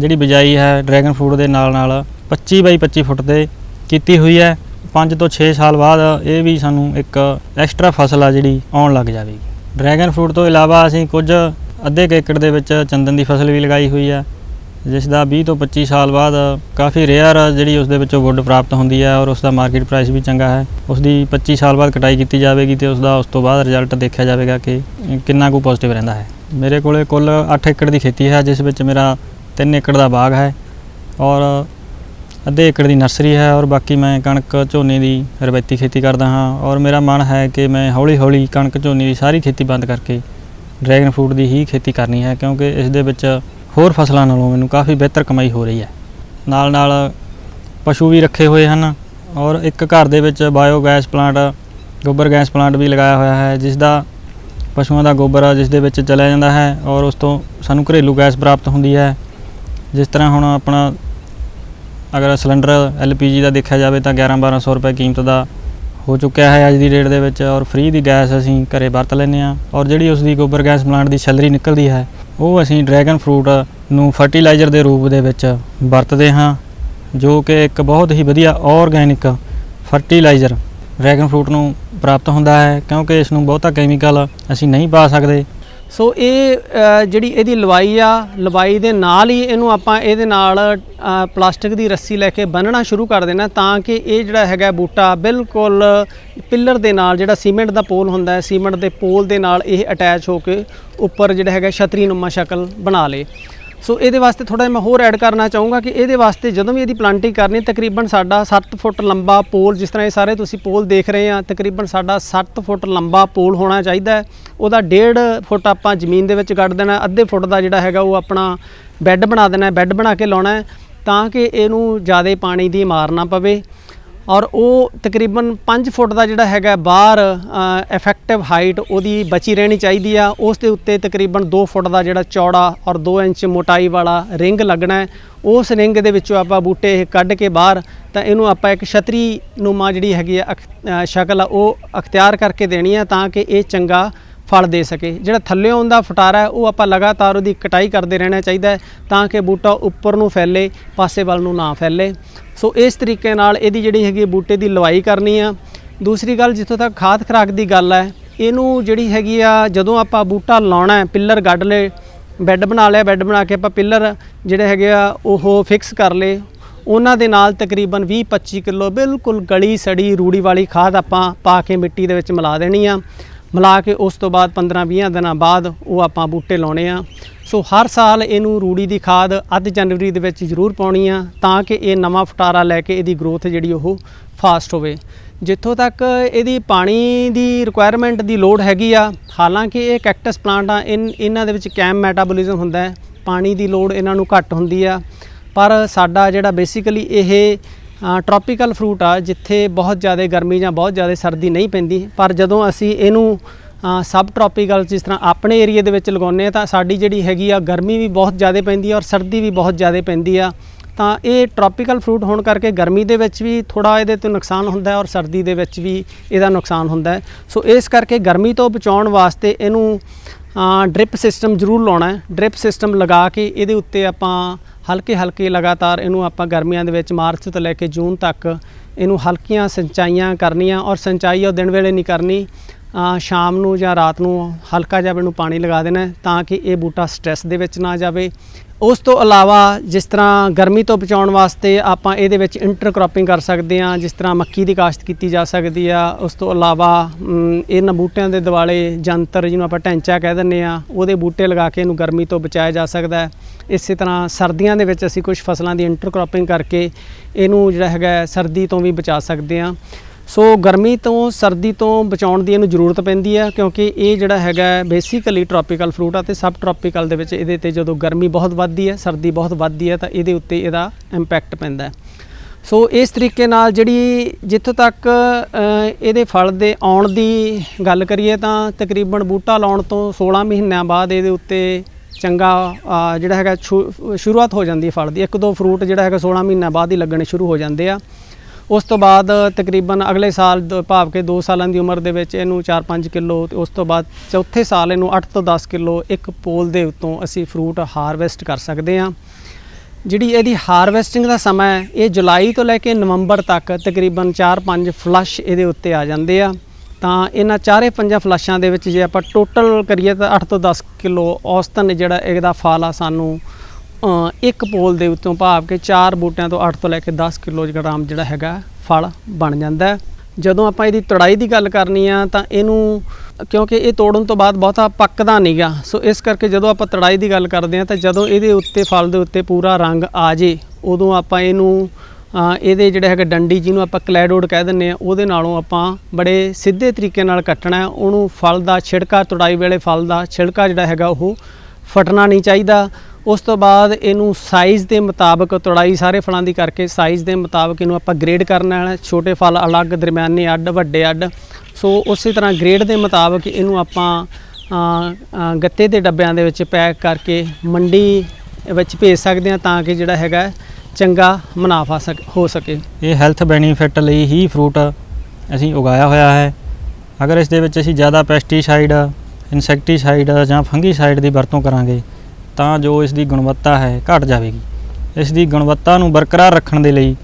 ਜਿਹੜੀ ਬਿਜਾਈ ਹੈ, ਡਰੈਗਨ ਫਰੂਟ ਦੇ ਨਾਲ ਨਾਲ 25 ਬਾਈ 25 ਫੁੱਟ ਤੇ ਕੀਤੀ ਹੋਈ ਹੈ। 5 ਤੋਂ 6 ਸਾਲ ਬਾਅਦ ਇਹ ਵੀ ਸਾਨੂੰ ਇੱਕ ਐਕਸਟਰਾ ਫਸਲ ਆ ਜਿਹੜੀ ਆਉਣ ਲੱਗ ਜਾਵੇਗੀ। ਡਰੈਗਨ ਫਰੂਟ ਤੋਂ ਇਲਾਵਾ ਅਸੀਂ ਕੁਝ ਅੱਧੇ ਕੁ ਏਕੜ ਦੇ ਵਿੱਚ ਚੰਦਨ ਦੀ ਫਸਲ ਵੀ ਲਗਾਈ ਹੋਈ ਹੈ। ਜਿਸ ਦਾ 20 ਤੋਂ 25 ਸਾਲ ਬਾਅਦ ਕਾਫੀ ਰੇਅਰ ਜਿਹੜੀ ਉਸ ਦੇ ਵਿੱਚੋਂ ਵੁੱਡ ਪ੍ਰਾਪਤ ਹੁੰਦੀ ਹੈ ਔਰ ਉਸ ਦਾ ਮਾਰਕੀਟ ਪ੍ਰਾਈਸ ਵੀ ਚੰਗਾ ਹੈ। ਉਸ ਦੀ 25 ਸਾਲ ਬਾਅਦ ਕਟਾਈ ਕੀਤੀ ਜਾਵੇਗੀ ਤੇ ਉਸ ਦਾ ਉਸ ਤੋਂ ਬਾਅਦ ਰਿਜ਼ਲਟ ਦੇਖਿਆ ਜਾਵੇਗਾ ਕਿ ਕਿੰਨਾ ਕੁ ਪੋਜ਼ਿਟਿਵ ਰਹਿੰਦਾ ਹੈ। ਮੇਰੇ ਕੋਲੇ ਕੁੱਲ 8 ਏਕੜ ਦੀ ਖੇਤੀ ਹੈ, ਜਿਸ ਵਿੱਚ ਮੇਰਾ 3 ਏਕੜ ਦਾ ਬਾਗ ਹੈ ਔਰ ਅੱਧੇ ਏਕੜ ਦੀ ਨਰਸਰੀ ਹੈ ਔਰ ਬਾਕੀ ਮੈਂ ਕਣਕ ਝੋਨੇ ਦੀ ਰਵਾਇਤੀ ਖੇਤੀ ਕਰਦਾ ਹਾਂ ਔਰ ਮੇਰਾ ਮਨ ਹੈ ਕਿ ਮੈਂ ਹੌਲੀ ਹੌਲੀ ਕਣਕ ਝੋਨੇ ਦੀ ਸਾਰੀ ਖੇਤੀ ਬੰਦ ਕਰਕੇ ਡਰੈਗਨ ਫਰੂਟ ਦੀ ਹੀ ਖੇਤੀ ਕਰਨੀ ਹੈ ਕਿਉਂਕਿ ਇਸ ਦੇ ਵਿੱਚ ਹੋਰ ਫਸਲਾਂ ਨਾਲੋਂ ਮੈਨੂੰ ਕਾਫੀ ਬਿਹਤਰ ਕਮਾਈ ਹੋ ਰਹੀ ਹੈ। ਨਾਲ ਨਾਲ ਪਸ਼ੂ ਵੀ ਰੱਖੇ ਹੋਏ ਹਨ ਔਰ ਇੱਕ ਘਰ ਦੇ ਵਿੱਚ ਬਾਇਓ ਗੈਸ ਪਲਾਂਟ ਗੋਬਰ ਗੈਸ ਪਲਾਂਟ ਵੀ ਲਗਾਇਆ ਹੋਇਆ ਹੈ ਜਿਸ ਦਾ ਪਸ਼ੂਆਂ ਦਾ ਗੋਬਰ ਜਿਸ ਦੇ ਵਿੱਚ ਚਲਿਆ ਜਾਂਦਾ ਹੈ ਔਰ ਉਸ ਤੋਂ ਸਾਨੂੰ ਘਰੇਲੂ ਗੈਸ ਪ੍ਰਾਪਤ ਹੁੰਦੀ ਹੈ। ਜਿਸ ਤਰ੍ਹਾਂ ਹੁਣ ਆਪਣਾ ਅਗਰ ਸਿਲੰਡਰ ਐਲਪੀਜੀ ਦਾ ਦੇਖਿਆ ਜਾਵੇ ਤਾਂ 11 1200 ਰੁਪਏ ਕੀਮਤ ਦਾ ਹੋ ਚੁੱਕਿਆ ਹੈ ਅੱਜ ਦੀ ਡੇਟ ਦੇ ਵਿੱਚ ਔਰ ਫ੍ਰੀ ਦੀ ਗੈਸ ਅਸੀਂ ਘਰੇ ਵਰਤ ਲੈਂਦੇ ਹਾਂ ਔਰ ਜਿਹੜੀ ਉਸ ਦੀ ਗੋਬਰ ਗੈਸ ਪਲਾਂਟ ਦੀ ਸੈਲਰੀ ਨਿਕਲਦੀ ਹੈ ਉਹ ਅਸੀਂ ਡਰੈਗਨ ਫਰੂਟ ਨੂੰ ਫਰਟੀਲਾਈਜ਼ਰ ਦੇ ਰੂਪ ਦੇ ਵਿੱਚ ਵਰਤਦੇ ਹਾਂ, ਜੋ ਕਿ ਇੱਕ ਬਹੁਤ ਹੀ ਵਧੀਆ ਆਰਗੈਨਿਕ ਫਰਟੀਲਾਈਜ਼ਰ ਡਰੈਗਨ ਫਰੂਟ ਨੂੰ ਪ੍ਰਾਪਤ ਹੁੰਦਾ ਹੈ, ਕਿਉਂਕਿ ਇਸ ਨੂੰ ਬਹੁਤਾ ਕੈਮੀਕਲ ਅਸੀਂ ਨਹੀਂ ਪਾ ਸਕਦੇ। ਸੋ ਇਹ ਜਿਹੜੀ ਇਹਦੀ ਲਵਾਈ ਆ, ਲਵਾਈ ਦੇ ਨਾਲ ਹੀ ਇਹਨੂੰ ਆਪਾਂ ਇਹਦੇ ਨਾਲ ਪਲਾਸਟਿਕ ਦੀ ਰੱਸੀ ਲੈ ਕੇ ਬੰਨਣਾ ਸ਼ੁਰੂ ਕਰ ਦੇਣਾ ਤਾਂ ਕਿ ਇਹ ਜਿਹੜਾ ਹੈਗਾ ਬੂਟਾ ਬਿਲਕੁਲ ਪਿੱਲਰ ਦੇ ਨਾਲ ਜਿਹੜਾ ਸੀਮੈਂਟ ਦਾ ਪੋਲ ਹੁੰਦਾ ਹੈ, ਸੀਮੈਂਟ ਦੇ ਪੋਲ ਦੇ ਨਾਲ ਇਹ ਅਟੈਚ ਹੋ ਕੇ ਉੱਪਰ ਜਿਹੜਾ ਹੈਗਾ ਛਤਰੀ ਨੁਮਾ ਸ਼ਕਲ ਬਣਾ ਲੇ। ਸੋ ਇਹਦੇ ਵਾਸਤੇ ਥੋੜਾ ਜਿਹਾ ਮੈਂ ਹੋਰ ਐਡ ਕਰਨਾ ਚਾਹੂੰਗਾ ਕਿ ਇਹਦੇ ਵਾਸਤੇ ਜਦੋਂ ਵੀ ਇਹਦੀ ਪਲਾਂਟਿੰਗ ਕਰਨੀ ਤਕਰੀਬਨ ਸਾਡਾ 7 ਫੁੱਟ ਲੰਬਾ ਪੋਲ, ਜਿਸ ਤਰ੍ਹਾਂ ਇਹ ਸਾਰੇ ਤੁਸੀਂ ਪੋਲ ਦੇਖ ਰਹੇ ਆ ਤਕਰੀਬਨ ਸਾਡਾ 7 ਫੁੱਟ ਲੰਬਾ ਪੋਲ ਹੋਣਾ ਚਾਹੀਦਾ ਉਹਦਾ 1.5 ਫੁੱਟ ਆਪਾਂ ਜ਼ਮੀਨ ਦੇ ਵਿੱਚ ਗੱਡ ਦੇਣਾ, ਅੱਧੇ ਫੁੱਟ ਦਾ ਜਿਹੜਾ ਹੈਗਾ ਉਹ ਆਪਣਾ ਬੈੱਡ ਬਣਾ ਦੇਣਾ ਬੈੱਡ ਬਣਾ ਕੇ ਲਾਉਣਾ ਤਾਂ ਕਿ ਇਹਨੂੰ ਜ਼ਿਆਦਾ ਪਾਣੀ ਦੀ ਮਾਰ ਨਾ ਪਵੇ। ਔਰ ਉਹ ਤਕਰੀਬਨ 5 ਫੁੱਟ ਦਾ ਜਿਹੜਾ ਹੈਗਾ ਬਾਹਰ ਇਫੈਕਟਿਵ ਹਾਈਟ ਉਹਦੀ ਬਚੀ ਰਹਿਣੀ ਚਾਹੀਦੀ ਆ। ਉਸ ਦੇ ਉੱਤੇ ਤਕਰੀਬਨ 2 ਫੁੱਟ ਦਾ ਜਿਹੜਾ ਚੌੜਾ ਔਰ 2 ਇੰਚ ਮੋਟਾਈ ਵਾਲਾ ਰਿੰਗ ਲੱਗਣਾ ਹੈ। ਉਸ ਰਿੰਗ ਦੇ ਵਿੱਚੋਂ ਆਪਾਂ ਬੂਟੇ ਇਹ ਕੱਢ ਕੇ ਬਾਹਰ ਤਾਂ ਇਹਨੂੰ ਆਪਾਂ ਇੱਕ ਛਤਰੀ ਨੂਮਾ ਜਿਹੜੀ ਹੈਗੀ ਆ, ਅਖ- ਸ਼ਕਲ ਆ, ਉਹ ਅਖਤਿਆਰ ਕਰਕੇ ਦੇਣੀ ਆ ਤਾਂ ਕਿ ਇਹ ਚੰਗਾ ਫਲ ਦੇ ਸਕੇ। ਜਿਹੜਾ ਥੱਲੇ ਆਉਂਦਾ ਫਟਾਰਾ ਹੈ, ਉਹ ਆਪਾਂ ਲਗਾਤਾਰ ਉਹਦੀ ਕਟਾਈ ਕਰਦੇ ਰਹਿਣਾ ਚਾਹੀਦਾ ਹੈ ਤਾਂ ਕਿ ਬੂਟਾ ਉੱਪਰ ਨੂੰ ਫੈਲੇ, ਪਾਸੇ ਵੱਲ ਨੂੰ ਨਾ ਫੈਲੇ। ਸੋ ਇਸ ਤਰੀਕੇ ਨਾਲ ਇਹਦੀ ਜਿਹੜੀ ਹੈਗੀ ਬੂਟੇ ਦੀ ਲਵਾਈ ਕਰਨੀ ਆ। ਦੂਸਰੀ ਗੱਲ ਜਿੱਥੋਂ ਤੱਕ ਖਾਦ ਖਰਾਕ ਦੀ ਗੱਲ ਹੈ, ਇਹਨੂੰ ਜਿਹੜੀ ਹੈਗੀ ਆ, ਜਦੋਂ ਆਪਾਂ ਬੂਟਾ ਲਾਉਣਾ ਹੈ, ਪਿੱਲਰ ਗੱਡ ਲੇ, ਬੈੱਡ ਬਣਾ ਲਿਆ, ਬੈੱਡ ਬਣਾ ਕੇ ਆਪਾਂ ਪਿੱਲਰ ਜਿਹੜੇ ਹੈਗੇ ਆ, ਉਹ ਫਿਕਸ ਕਰ ਲਏ। ਉਹਨਾਂ ਦੇ ਨਾਲ ਤਕਰੀਬਨ 20-25 ਕਿਲੋ ਬਿਲਕੁਲ ਗਲੀ ਸੜੀ ਰੂੜੀ ਵਾਲੀ ਖਾਦ ਆਪਾਂ ਪਾ ਕੇ ਮਿੱਟੀ ਦੇ ਵਿੱਚ ਮਿਲਾ ਦੇਣੀ ਆ। ਮਿਲਾ ਕੇ ਉਸ ਤੋਂ ਬਾਅਦ 15-20 ਦਿਨਾਂ ਬਾਅਦ ਉਹ ਆਪਾਂ ਬੂਟੇ ਲਾਉਣੇ ਆ। ਸੋ ਹਰ ਸਾਲ ਇਹਨੂੰ ਰੂੜੀ ਦੀ ਖਾਦ ਅੱਧ ਜਨਵਰੀ ਦੇ ਵਿੱਚ ਜ਼ਰੂਰ ਪਾਉਣੀ ਆ ਤਾਂ ਕਿ ਇਹ ਨਵਾਂ ਫਟਾਰਾ ਲੈ ਕੇ ਇਹਦੀ ਗਰੋਥ ਜਿਹੜੀ ਉਹ ਫਾਸਟ ਹੋਵੇ। ਜਿੱਥੋਂ ਤੱਕ ਇਹਦੀ ਪਾਣੀ ਦੀ ਰਿਕੁਆਇਰਮੈਂਟ ਦੀ ਲੋੜ ਹੈਗੀ ਆ, ਹਾਲਾਂਕਿ ਇਹ ਕੈਕਟਸ ਪਲਾਂਟ ਆ, ਇਨ, ਇਹਨਾਂ ਦੇ ਵਿੱਚ ਕੈਮ ਮੈਟਾਬੋਲਿਜ਼ਮ ਹੁੰਦਾ ਹੈ। ਪਾਣੀ ਦੀ ਲੋੜ ਇਹਨਾਂ ਨੂੰ ਘੱਟ ਹੁੰਦੀ ਆ। ਪਰ ਸਾਡਾ ਜਿਹੜਾ ਬੇਸਿਕਲੀ ਇਹ ਟ੍ਰੋਪੀਕਲ ਫਰੂਟ ਆ, ਜਿੱਥੇ ਬਹੁਤ ਜ਼ਿਆਦਾ ਗਰਮੀ ਜਾਂ ਬਹੁਤ ਜ਼ਿਆਦਾ ਸਰਦੀ ਨਹੀਂ ਪੈਂਦੀ, ਪਰ ਜਦੋਂ ਅਸੀਂ ਇਹਨੂੰ ਸਬ ਟ੍ਰੋਪੀਕਲ ਜਿਸ ਤਰ੍ਹਾਂ ਆਪਣੇ ਏਰੀਆ ਦੇ ਵਿੱਚ ਲਗਾਉਂਦੇ ਆ ਤਾਂ ਸਾਡੀ ਜਿਹੜੀ ਹੈਗੀ ਆ, ਗਰਮੀ ਵੀ ਬਹੁਤ ਜ਼ਿਆਦਾ ਪੈਂਦੀ ਆ ਔਰ ਸਰਦੀ ਵੀ ਬਹੁਤ ਜ਼ਿਆਦਾ ਪੈਂਦੀ ਆ। ਤਾਂ ਇਹ ਟ੍ਰੋਪੀਕਲ ਫਰੂਟ ਹੋਣ ਕਰਕੇ ਗਰਮੀ ਦੇ ਵਿੱਚ ਵੀ ਥੋੜਾ ਇਹਦੇ ਤੋਂ ਨੁਕਸਾਨ ਹੁੰਦਾ ਹੈ ਔਰ ਸਰਦੀ ਦੇ ਵਿੱਚ ਵੀ ਇਹਦਾ ਨੁਕਸਾਨ ਹੁੰਦਾ ਹੈ। ਸੋ ਇਸ ਕਰਕੇ ਗਰਮੀ ਤੋਂ ਬਚਾਉਣ ਵਾਸਤੇ ਇਹਨੂੰ ਡ੍ਰਿਪ ਸਿਸਟਮ ਜ਼ਰੂਰ ਲਾਉਣਾ ਹੈ। ਡ੍ਰਿਪ ਸਿਸਟਮ ਲਗਾ ਕੇ ਇਹਦੇ ਉੱਤੇ ਆਪਾਂ ਹਲਕੇ ਹਲਕੇ ਲਗਾਤਾਰ ਇਹਨੂੰ ਆਪਾਂ ਗਰਮੀਆਂ ਦੇ ਵਿੱਚ ਮਾਰਚ ਤੋਂ ਲੈ ਕੇ ਜੂਨ ਤੱਕ ਇਹਨੂੰ ਹਲਕੀਆਂ ਸਿੰਚਾਈਆਂ ਕਰਨੀਆਂ ਔਰ ਸਿੰਚਾਈ ਉਹ ਦਿਨ ਵੇਲੇ ਨਹੀਂ ਕਰਨੀ ਸ਼ਾਮ ਨੂੰ ਜਾਂ ਰਾਤ ਨੂੰ ਹਲਕਾ ਜਿਹਾ ਇਹਨੂੰ ਪਾਣੀ ਲਗਾ ਦੇਣਾ ਤਾਂ ਕਿ ਇਹ ਬੂਟਾ ਸਟ੍ਰੈਸ ਦੇ ਵਿੱਚ ਨਾ ਜਾਵੇ। ਉਸ ਤੋਂ ਇਲਾਵਾ ਜਿਸ ਤਰ੍ਹਾਂ ਗਰਮੀ ਤੋਂ ਬਚਾਉਣ ਵਾਸਤੇ ਆਪਾਂ ਇਹਦੇ ਵਿੱਚ ਇੰਟਰ ਇੰਟਰਕ੍ਰੋਪਿੰਗ ਕਰ ਸਕਦੇ ਹਾਂ, ਜਿਸ ਤਰ੍ਹਾਂ ਮੱਕੀ ਦੀ ਕਾਸ਼ਤ ਕੀਤੀ ਜਾ ਸਕਦੀ ਆ। ਉਸ ਤੋਂ ਇਲਾਵਾ ਇਹਨਾਂ ਬੂਟਿਆਂ ਦੇ ਦਿਵਾਲੇ ਜੰਤਰ ਜਿਹਨੂੰ ਆਪਾਂ ਟੈਂਚਾ ਕਹਿ ਦਿੰਦੇ ਆ ਉਹਦੇ ਬੂਟੇ ਲਗਾ ਕੇ ਇਹਨੂੰ ਗਰਮੀ ਤੋਂ ਬਚਾਇਆ ਜਾ ਸਕਦਾ ਹੈ। ਇਸੇ ਤਰ੍ਹਾਂ ਸਰਦੀਆਂ ਦੇ ਵਿੱਚ ਅਸੀਂ ਕੁਝ ਫਸਲਾਂ ਦੀ ਇੰਟਰਕ੍ਰੋਪਿੰਗ ਕਰਕੇ ਇਹਨੂੰ ਜਿਹੜਾ ਹੈਗਾ ਸਰਦੀ ਤੋਂ ਵੀ ਬਚਾ ਸਕਦੇ ਹਾਂ। ਸੋ ਗਰਮੀ ਤੋਂ, ਸਰਦੀ ਤੋਂ ਬਚਾਉਣ ਦੀ ਇਹਨੂੰ ਜ਼ਰੂਰਤ ਪੈਂਦੀ ਹੈ ਕਿਉਂਕਿ ਇਹ ਜਿਹੜਾ ਹੈਗਾ ਬੇਸਿਕਲੀ ਟ੍ਰੋਪੀਕਲ ਫਰੂਟ ਆ ਤੇ ਸਬ ਟ੍ਰੋਪੀਕਲ ਦੇ ਵਿੱਚ ਇਹਦੇ ਤੇ ਜਦੋਂ ਗਰਮੀ ਬਹੁਤ ਵੱਧਦੀ ਹੈ, ਸਰਦੀ ਬਹੁਤ ਵੱਧਦੀ ਹੈ ਤਾਂ ਇਹਦੇ ਉੱਤੇ ਇਹਦਾ ਇੰਪੈਕਟ ਪੈਂਦਾ ਸੋ ਇਸ ਤਰੀਕੇ ਨਾਲ ਜਿਹੜੀ ਜਿੱਥੋਂ ਤੱਕ ਇਹਦੇ ਫਲ ਦੇ ਆਉਣ ਦੀ ਗੱਲ ਕਰੀਏ ਤਾਂ ਤਕਰੀਬਨ ਬੂਟਾ ਲਾਉਣ ਤੋਂ 16 ਮਹੀਨਿਆਂ ਬਾਅਦ ਇਹਦੇ ਉੱਤੇ ਚੰਗਾ ਜਿਹੜਾ ਹੈਗਾ ਸ਼ੁ- ਸ਼ੁਰੂਆਤ ਹੋ ਜਾਂਦੀ ਹੈ ਫਲ ਦੀ। ਇੱਕ ਦੋ ਫਰੂਟ ਜਿਹੜਾ ਹੈਗਾ 16 ਮਹੀਨਿਆਂ ਬਾਅਦ ਹੀ ਲੱਗਣੇ ਸ਼ੁਰੂ ਹੋ ਜਾਂਦੇ ਆ। ਉਸ ਤੋਂ ਬਾਅਦ ਤਕਰੀਬਨ ਅਗਲੇ ਸਾਲ ਦ- ਭਾਵ ਕੇ 2 ਸਾਲਾਂ ਦੀ ਉਮਰ ਦੇ ਵਿੱਚ ਇਹਨੂੰ 4-5 ਕਿਲੋ ਤੇ ਉਸ ਤੋਂ ਬਾਅਦ ਚੌਥੇ ਸਾਲ ਇਹਨੂੰ 8 ਤੋਂ 10 ਕਿਲੋ ਇੱਕ ਪੋਲ ਦੇ ਉੱਤੋਂ ਅਸੀਂ ਫਰੂਟ ਹਾਰਵੈਸਟ ਕਰ ਸਕਦੇ ਹਾਂ। ਜਿਹੜੀ ਇਹਦੀ ਹਾਰਵੈਸਟਿੰਗ ਦਾ ਸਮਾਂ ਹੈ, ਇਹ ਜੁਲਾਈ ਤੋਂ ਲੈ ਕੇ ਨਵੰਬਰ ਤੱਕ ਤਕਰੀਬਨ 4-5 ਫਲੱਸ਼ ਇਹਦੇ ਉੱਤੇ ਆ ਜਾਂਦੇ ਆ। ਤਾਂ ਇਹਨਾਂ ਚਾਰੇ ਪੰਜਾਂ ਫਲਾਸ਼ਾਂ ਦੇ ਵਿੱਚ ਜੇ ਆਪਾਂ ਟੋਟਲ ਕਰੀਏ ਤਾਂ 8 ਤੋਂ 10 ਕਿਲੋ ਔਸਤਨ ਜਿਹੜਾ ਇਹਦਾ ਫਲ ਆ ਸਾਨੂੰ ਇੱਕ ਪੋਲ ਦੇ ਉੱਤੋਂ ਭਾਵ ਕਿ ਚਾਰ ਬੂਟਿਆਂ ਤੋਂ 8 ਤੋਂ ਲੈ ਕੇ 10 ਕਿਲੋਗ੍ਰਾਮ ਜਿਹੜਾ ਹੈਗਾ ਫਲ ਬਣ ਜਾਂਦਾ ਜਦੋਂ ਆਪਾਂ ਇਹਦੀ ਤੜਾਈ ਦੀ ਗੱਲ ਕਰਨੀ ਆ ਤਾਂ ਇਹਨੂੰ, ਕਿਉਂਕਿ ਇਹ ਤੋੜਨ ਤੋਂ ਬਾਅਦ ਬਹੁਤਾ ਪੱਕਦਾ ਨਹੀਂਗਾ, ਸੋ ਇਸ ਕਰਕੇ ਜਦੋਂ ਆਪਾਂ ਤੜਾਈ ਦੀ ਗੱਲ ਕਰਦੇ ਆ ਤਾਂ ਜਦੋਂ ਇਹਦੇ ਉੱਤੇ, ਫਲ ਦੇ ਉੱਤੇ ਪੂਰਾ ਰੰਗ ਆ ਜੇ, ਉਦੋਂ ਆਪਾਂ ਇਹਨੂੰ ਇਹਦੇ ਜਿਹੜੇ ਹੈਗਾ ਡੰਡੀ ਜਿਹਨੂੰ ਆਪਾਂ ਕਲੈਡੋਡ ਕਹਿ ਦਿੰਦੇ ਆ ਉਹਦੇ ਨਾਲੋਂ ਆਪਾਂ ਬੜੇ ਸਿੱਧੇ ਤਰੀਕੇ ਨਾਲ ਕੱਟਣਾ ਉਹਨੂੰ ਫਲ ਦਾ ਛਿੜਕਾ, ਤੜਾਈ ਵੇਲੇ ਫਲ ਦਾ ਛਿੜਕਾ ਜਿਹੜਾ ਹੈਗਾ ਉਹ ਫਟਣਾ ਨਹੀਂ ਚਾਹੀਦਾ। ਉਸ ਤੋਂ ਬਾਅਦ ਇਹਨੂੰ ਸਾਈਜ਼ ਦੇ ਮੁਤਾਬਕ ਤੜਾਈ ਸਾਰੇ ਫਲਾਂ ਦੀ ਕਰਕੇ ਸਾਈਜ਼ ਦੇ ਮੁਤਾਬਕ ਇਹਨੂੰ ਆਪਾਂ ਗ੍ਰੇਡ ਕਰਨਾ ਹੈ। ਛੋਟੇ ਫਲ ਅਲੱਗ, ਦਰਮਿਆਨੇ ਅੱਡ, ਵੱਡੇ ਅੱਡ। ਸੋ ਉਸੇ ਤਰ੍ਹਾਂ ਗ੍ਰੇਡ ਦੇ ਮੁਤਾਬਕ ਇਹਨੂੰ ਆਪਾਂ ਗੱਤੇ ਦੇ ਡੱਬਿਆਂ ਦੇ ਵਿੱਚ ਪੈਕ ਕਰਕੇ ਮੰਡੀ ਵਿੱਚ ਭੇਜ ਸਕਦੇ ਹਾਂ ਤਾਂ ਕਿ ਜਿਹੜਾ ਹੈਗਾ ਚੰਗਾ ਮੁਨਾਫਾ ਸਕ, ਹੋ ਸਕੇ। ਇਹ ਹੈਲਥ ਬੈਨੀਫਿਟ ਲਈ ਹੀ ਫਰੂਟ ਅਸੀਂ ਉਗਾਇਆ ਹੋਇਆ ਹੈ। ਅਗਰ ਇਸ ਦੇ ਵਿੱਚ ਅਸੀਂ ਜ਼ਿਆਦਾ ਪੈਸਟੀਸਾਈਡ ਇਨਸੈਕਟੀਸਾਈਡ ਜਾਂ ਫੰਗੀਸਾਈਡ ਦੀ ਵਰਤੋਂ ਕਰਾਂਗੇ, ਤਾਂ ਜੋ ਇਸ ਦੀ ਗੁਣਵੱਤਾ ਹੈ, ਘਟ ਜਾਵੇਗੀ। ਇਸ ਦੀ ਗੁਣਵੱਤਾ ਨੂੰ ਬਰਕਰਾਰ ਰੱਖਣ ਦੇ ਲਈ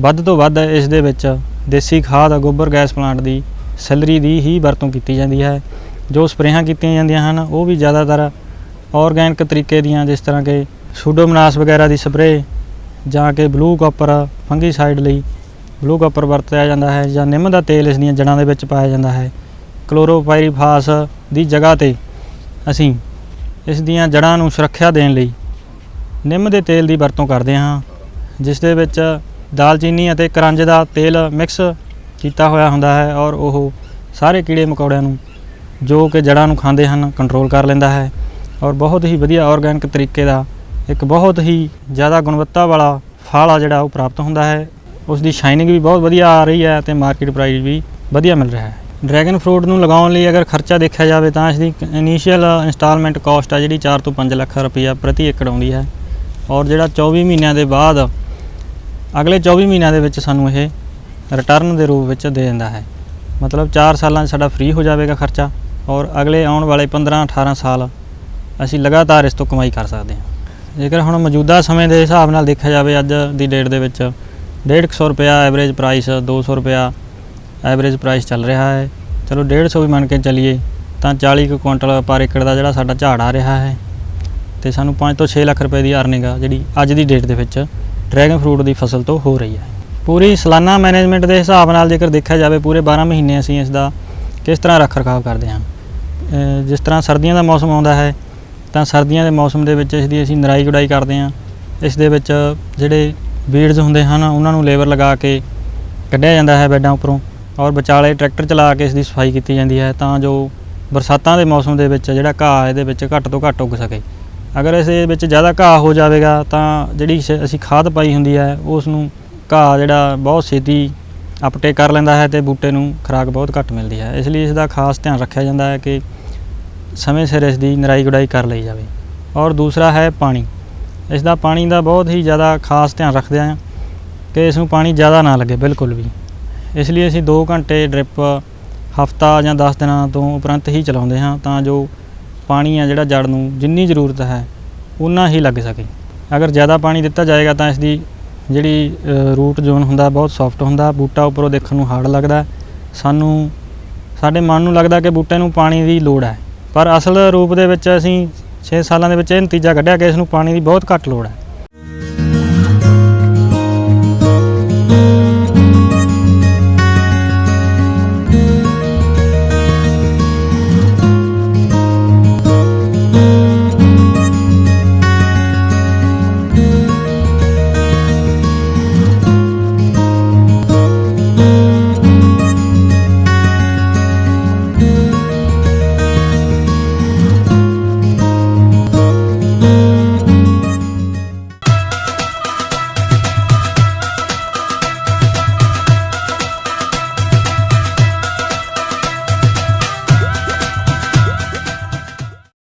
ਵੱਧ ਤੋਂ ਵੱਧ ਇਸ ਦੇ ਵਿੱਚ ਦੇਸੀ ਖਾਦ, ਗੋਬਰ ਗੈਸ ਪਲਾਂਟ ਦੀ ਸੈਲਰੀ ਦੀ ਹੀ ਵਰਤੋਂ ਕੀਤੀ ਜਾਂਦੀ ਹੈ। ਜੋ ਸਪਰੇਹਾਂ ਕੀਤੀਆਂ ਜਾਂਦੀਆਂ ਹਨ, ਉਹ ਵੀ ਜ਼ਿਆਦਾਤਰ ਆਰਗੈਨਿਕ ਤਰੀਕੇ ਦੀਆਂ, ਜਿਸ ਤਰ੍ਹਾਂ ਕਿ ਸੂਡੋਮਨਾਸ ਵਗੈਰਾ ਦੀ ਸਪਰੇਅ ਜਾਂ ਕਿ ਬਲੂ ਕਾਪਰ ਫੰਗੀਸਾਈਡ ਲਈ ਬਲੂ ਕਾਪਰ ਵਰਤਿਆ ਜਾਂਦਾ ਹੈ ਜਾਂ ਨਿੰਮ ਦਾ ਤੇਲ ਇਸ ਦੀਆਂ ਜੜ੍ਹਾਂ ਦੇ ਵਿੱਚ ਪਾਇਆ ਜਾਂਦਾ ਹੈ। ਕਲੋਰੋਪਾਈਰੀਫਾਸ ਦੀ ਜਗ੍ਹਾ ਤੇ ਅਸੀਂ ਇਸ ਦੀਆਂ ਜੜ੍ਹਾਂ ਨੂੰ ਸੁਰੱਖਿਆ ਦੇਣ ਲਈ ਨਿੰਮ ਦੇ ਤੇਲ ਦੀ ਵਰਤੋਂ ਕਰਦੇ ਹਾਂ, ਜਿਸ ਦੇ ਵਿੱਚ ਦਾਲਚੀਨੀ ਅਤੇ ਕਰੰਜ ਦਾ ਤੇਲ ਮਿਕਸ ਕੀਤਾ ਹੋਇਆ ਹੁੰਦਾ ਹੈ ਔਰ ਉਹ ਸਾਰੇ ਕੀੜੇ ਮਕੌੜਿਆਂ ਨੂੰ ਜੋ ਕਿ ਜੜ੍ਹਾਂ ਨੂੰ ਖਾਂਦੇ ਹਨ ਕੰਟਰੋਲ ਕਰ ਲੈਂਦਾ ਹੈ ਔਰ ਬਹੁਤ ਹੀ ਵਧੀਆ ਆਰਗੈਨਿਕ ਤਰੀਕੇ ਦਾ ਇੱਕ ਬਹੁਤ ਹੀ ਜ਼ਿਆਦਾ ਗੁਣਵੱਤਾ ਵਾਲਾ ਫਲ ਆ ਜਿਹੜਾ ਉਹ ਪ੍ਰਾਪਤ ਹੁੰਦਾ ਹੈ। ਉਸ ਦੀ ਸ਼ਾਈਨਿੰਗ ਵੀ ਬਹੁਤ ਵਧੀਆ ਆ ਰਹੀ ਹੈ ਤੇ ਮਾਰਕੀਟ ਪ੍ਰਾਈਸ ਵੀ ਵਧੀਆ ਮਿਲ ਰਿਹਾ ਹੈ। ਡਰੈਗਨ ਫਰੂਟ ਨੂੰ ਲਗਾਉਣ ਲਈ ਅਗਰ ਖਰਚਾ ਦੇਖਿਆ ਜਾਵੇ ਤਾਂ ਇਸ ਦੀ ਇਨੀਸ਼ੀਅਲ ਇੰਸਟਾਲਮੈਂਟ ਕਾਸਟ ਆ ਜਿਹੜੀ 4 ਤੋਂ 5 ਲੱਖ ਰੁਪਈਆ ਪ੍ਰਤੀ ਏਕੜ ਆਉਂਦੀ ਹੈ। ਔਰ ਜਿਹੜਾ 24 ਮਹੀਨਿਆਂ ਦੇ ਬਾਅਦ ਅਗਲੇ 24 ਮਹੀਨਿਆਂ ਦੇ ਵਿੱਚ ਸਾਨੂੰ ਇਹ ਰਿਟਰਨ ਦੇ ਰੂਪ ਵਿੱਚ ਦੇ ਦਿੰਦਾ ਹੈ। ਮਤਲਬ 4 ਸਾਲਾਂ 'ਚ ਸਾਡਾ ਫ੍ਰੀ ਹੋ ਜਾਵੇਗਾ ਖਰਚਾ। ਔਰ ਅਗਲੇ ਆਉਣ ਵਾਲੇ 15 18 ਸਾਲ ਅਸੀਂ ਲਗਾਤਾਰ ਇਸ ਤੋਂ ਕਮਾਈ ਕਰ ਸਕਦੇ ਹਾਂ। ਜੇਕਰ ਹੁਣ ਮੌਜੂਦਾ ਸਮੇਂ ਦੇ ਹਿਸਾਬ ਨਾਲ ਦੇਖਿਆ ਜਾਵੇ ਅੱਜ ਦੀ ਡੇਟ ਦੇ ਵਿੱਚ 150 ਰੁਪਿਆ ਐਵਰੇਜ ਪ੍ਰਾਈਸ 200 ਰੁਪਿਆ ਐਵਰੇਜ ਪ੍ਰਾਈਸ ਚੱਲ ਰਿਹਾ ਹੈ। ਚਲੋ 150 ਵੀ ਮੰਨ ਕੇ ਚੱਲੀਏ, ਤਾਂ 40 ਕੁ ਕੁਇੰਟਲ ਪਰ ਏਕੜ ਦਾ ਜਿਹੜਾ ਸਾਡਾ ਝਾੜ ਆ ਰਿਹਾ ਹੈ। ਤੇ ਸਾਨੂੰ 5 ਤੋਂ 6 ਲੱਖ ਰੁਪਏ ਦੀ ਅਰਨਿੰਗ ਆ, ਜਿਹੜੀ ਅੱਜ ਦੀ ਡੇਟ ਦੇ ਵਿੱਚ ਡਰੈਗਨ ਫਰੂਟ ਦੀ ਫਸਲ ਤੋਂ ਹੋ ਰਹੀ ਹੈ। ਪੂਰੀ ਸਾਲਾਨਾ ਮੈਨੇਜਮੈਂਟ ਦੇ ਹਿਸਾਬ ਨਾਲ ਜੇਕਰ ਦੇਖਿਆ ਜਾਵੇ, ਪੂਰੇ 12 ਮਹੀਨੇ ਅਸੀਂ ਇਸ ਦਾ ਕਿਸ ਤਰ੍ਹਾਂ ਰੱਖ ਰਖਾਵ ਕਰਦੇ ਹਾਂ? ਜਿਸ ਤਰ੍ਹਾਂ ਸਰਦੀਆਂ ਦਾ ਮੌਸਮ ਆਉਂਦਾ ਹੈ ਤਾਂ ਸਰਦੀਆਂ ਦੇ ਮੌਸਮ ਦੇ ਵਿੱਚ ਇਸ ਦੀ ਅਸੀਂ ਨਰਾਈ ਗੁਡਾਈ ਕਰਦੇ ਹਾਂ। ਇਸ ਦੇ ਵਿੱਚ ਜਿਹੜੇ ਬੀਡਸ ਹੁੰਦੇ ਹਨ, ਉਹਨਾਂ ਨੂੰ ਲੇਬਰ ਲਗਾ ਕੇ ਕੱਢਿਆ ਜਾਂਦਾ ਹੈ ਬੈੱਡਾਂ ਉੱਪਰੋਂ ਔਰ ਵਿਚਾਲੇ ਟਰੈਕਟਰ ਚਲਾ ਕੇ ਇਸ ਦੀ ਸਫ਼ਾਈ ਕੀਤੀ ਜਾਂਦੀ ਹੈ ਤਾਂ ਜੋ ਬਰਸਾਤਾਂ ਦੇ ਮੌਸਮ ਦੇ ਵਿੱਚ ਜਿਹੜਾ ਘਾਹ ਇਹਦੇ ਵਿੱਚ ਘੱਟ ਤੋਂ ਘੱਟ ਉੱਗ ਸਕੇ। ਅਗਰ ਇਸ ਦੇ ਵਿੱਚ ਜ਼ਿਆਦਾ ਘਾਹ ਹੋ ਜਾਵੇਗਾ ਤਾਂ ਜਿਹੜੀ ਸ਼- ਅਸੀਂ ਖਾਦ ਪਾਈ ਹੁੰਦੀ ਹੈ ਉਸ ਨੂੰ ਘਾਹ ਜਿਹੜਾ ਬਹੁਤ ਛੇਤੀ ਅਪਟੇਕ ਕਰ ਲੈਂਦਾ ਹੈ ਤੇ ਬੂਟੇ ਨੂੰ ਖੁਰਾਕ ਬਹੁਤ ਘੱਟ ਮਿਲਦੀ ਹੈ। ਇਸ ਲਈ ਇਸ ਦਾ ਖਾਸ ਧਿਆਨ ਰੱਖਿਆ ਜਾਂਦਾ ਹੈ ਕਿ ਸਮੇਂ ਸਿਰ ਇਸ ਦੀ ਨਰਾਈ ਗੁਡਾਈ ਕਰ ਲਈ ਜਾਵੇ। ਔਰ ਦੂਸਰਾ ਹੈ ਪਾਣੀ। ਇਸ ਦਾ ਪਾਣੀ ਦਾ ਬਹੁਤ ਹੀ ਜ਼ਿਆਦਾ ਖਾਸ ਧਿਆਨ ਰੱਖਦੇ ਹਾਂ ਕਿ ਇਸ ਨੂੰ ਪਾਣੀ ਜ਼ਿਆਦਾ ਨਾ ਲੱਗੇ, ਬਿਲਕੁਲ ਵੀ। ਇਸ ਲਈ ਅਸੀਂ 2 ਘੰਟੇ ਡ੍ਰਿਪ ਹਫਤਾ ਜਾਂ 10 ਦਿਨਾਂ ਤੋਂ ਉਪਰੰਤ ਹੀ ਚਲਾਉਂਦੇ ਹਾਂ ਤਾਂ ਜੋ ਪਾਣੀ ਆ ਜਿਹੜਾ ਜੜ ਨੂੰ ਜਿੰਨੀ ਜ਼ਰੂਰਤ ਹੈ, ਉਨਾ ਹੀ ਲੱਗ ਸਕੇ। ਅਗਰ ਜ਼ਿਆਦਾ ਪਾਣੀ ਦਿੱਤਾ ਜਾਏਗਾ ਤਾਂ ਇਸ ਦੀ ਜਿਹੜੀ ਰੂਟ ਜ਼ੋਨ ਹੁੰਦਾ ਬਹੁਤ ਸੌਫਟ ਹੁੰਦਾ ਬੂਟਾ ਉੱਪਰੋਂ ਦੇਖਣ ਨੂੰ ਹਾਰਡ ਲੱਗਦਾ ਸਾਨੂੰ, ਸਾਡੇ ਮਨ ਨੂੰ ਲੱਗਦਾ ਕਿ ਬੂਟੇ ਨੂੰ ਪਾਣੀ ਦੀ ਲੋੜ ਹੈ। ਪਰ ਅਸਲ ਰੂਪ ਦੇ ਵਿੱਚ ਅਸੀਂ 6 ਸਾਲਾਂ ਦੇ ਵਿੱਚ ਇਹ ਨਤੀਜਾ ਕੱਢਿਆ ਕਿ ਇਸ ਨੂੰ ਪਾਣੀ ਦੀ ਬਹੁਤ ਘੱਟ ਲੋੜ ਹੈ।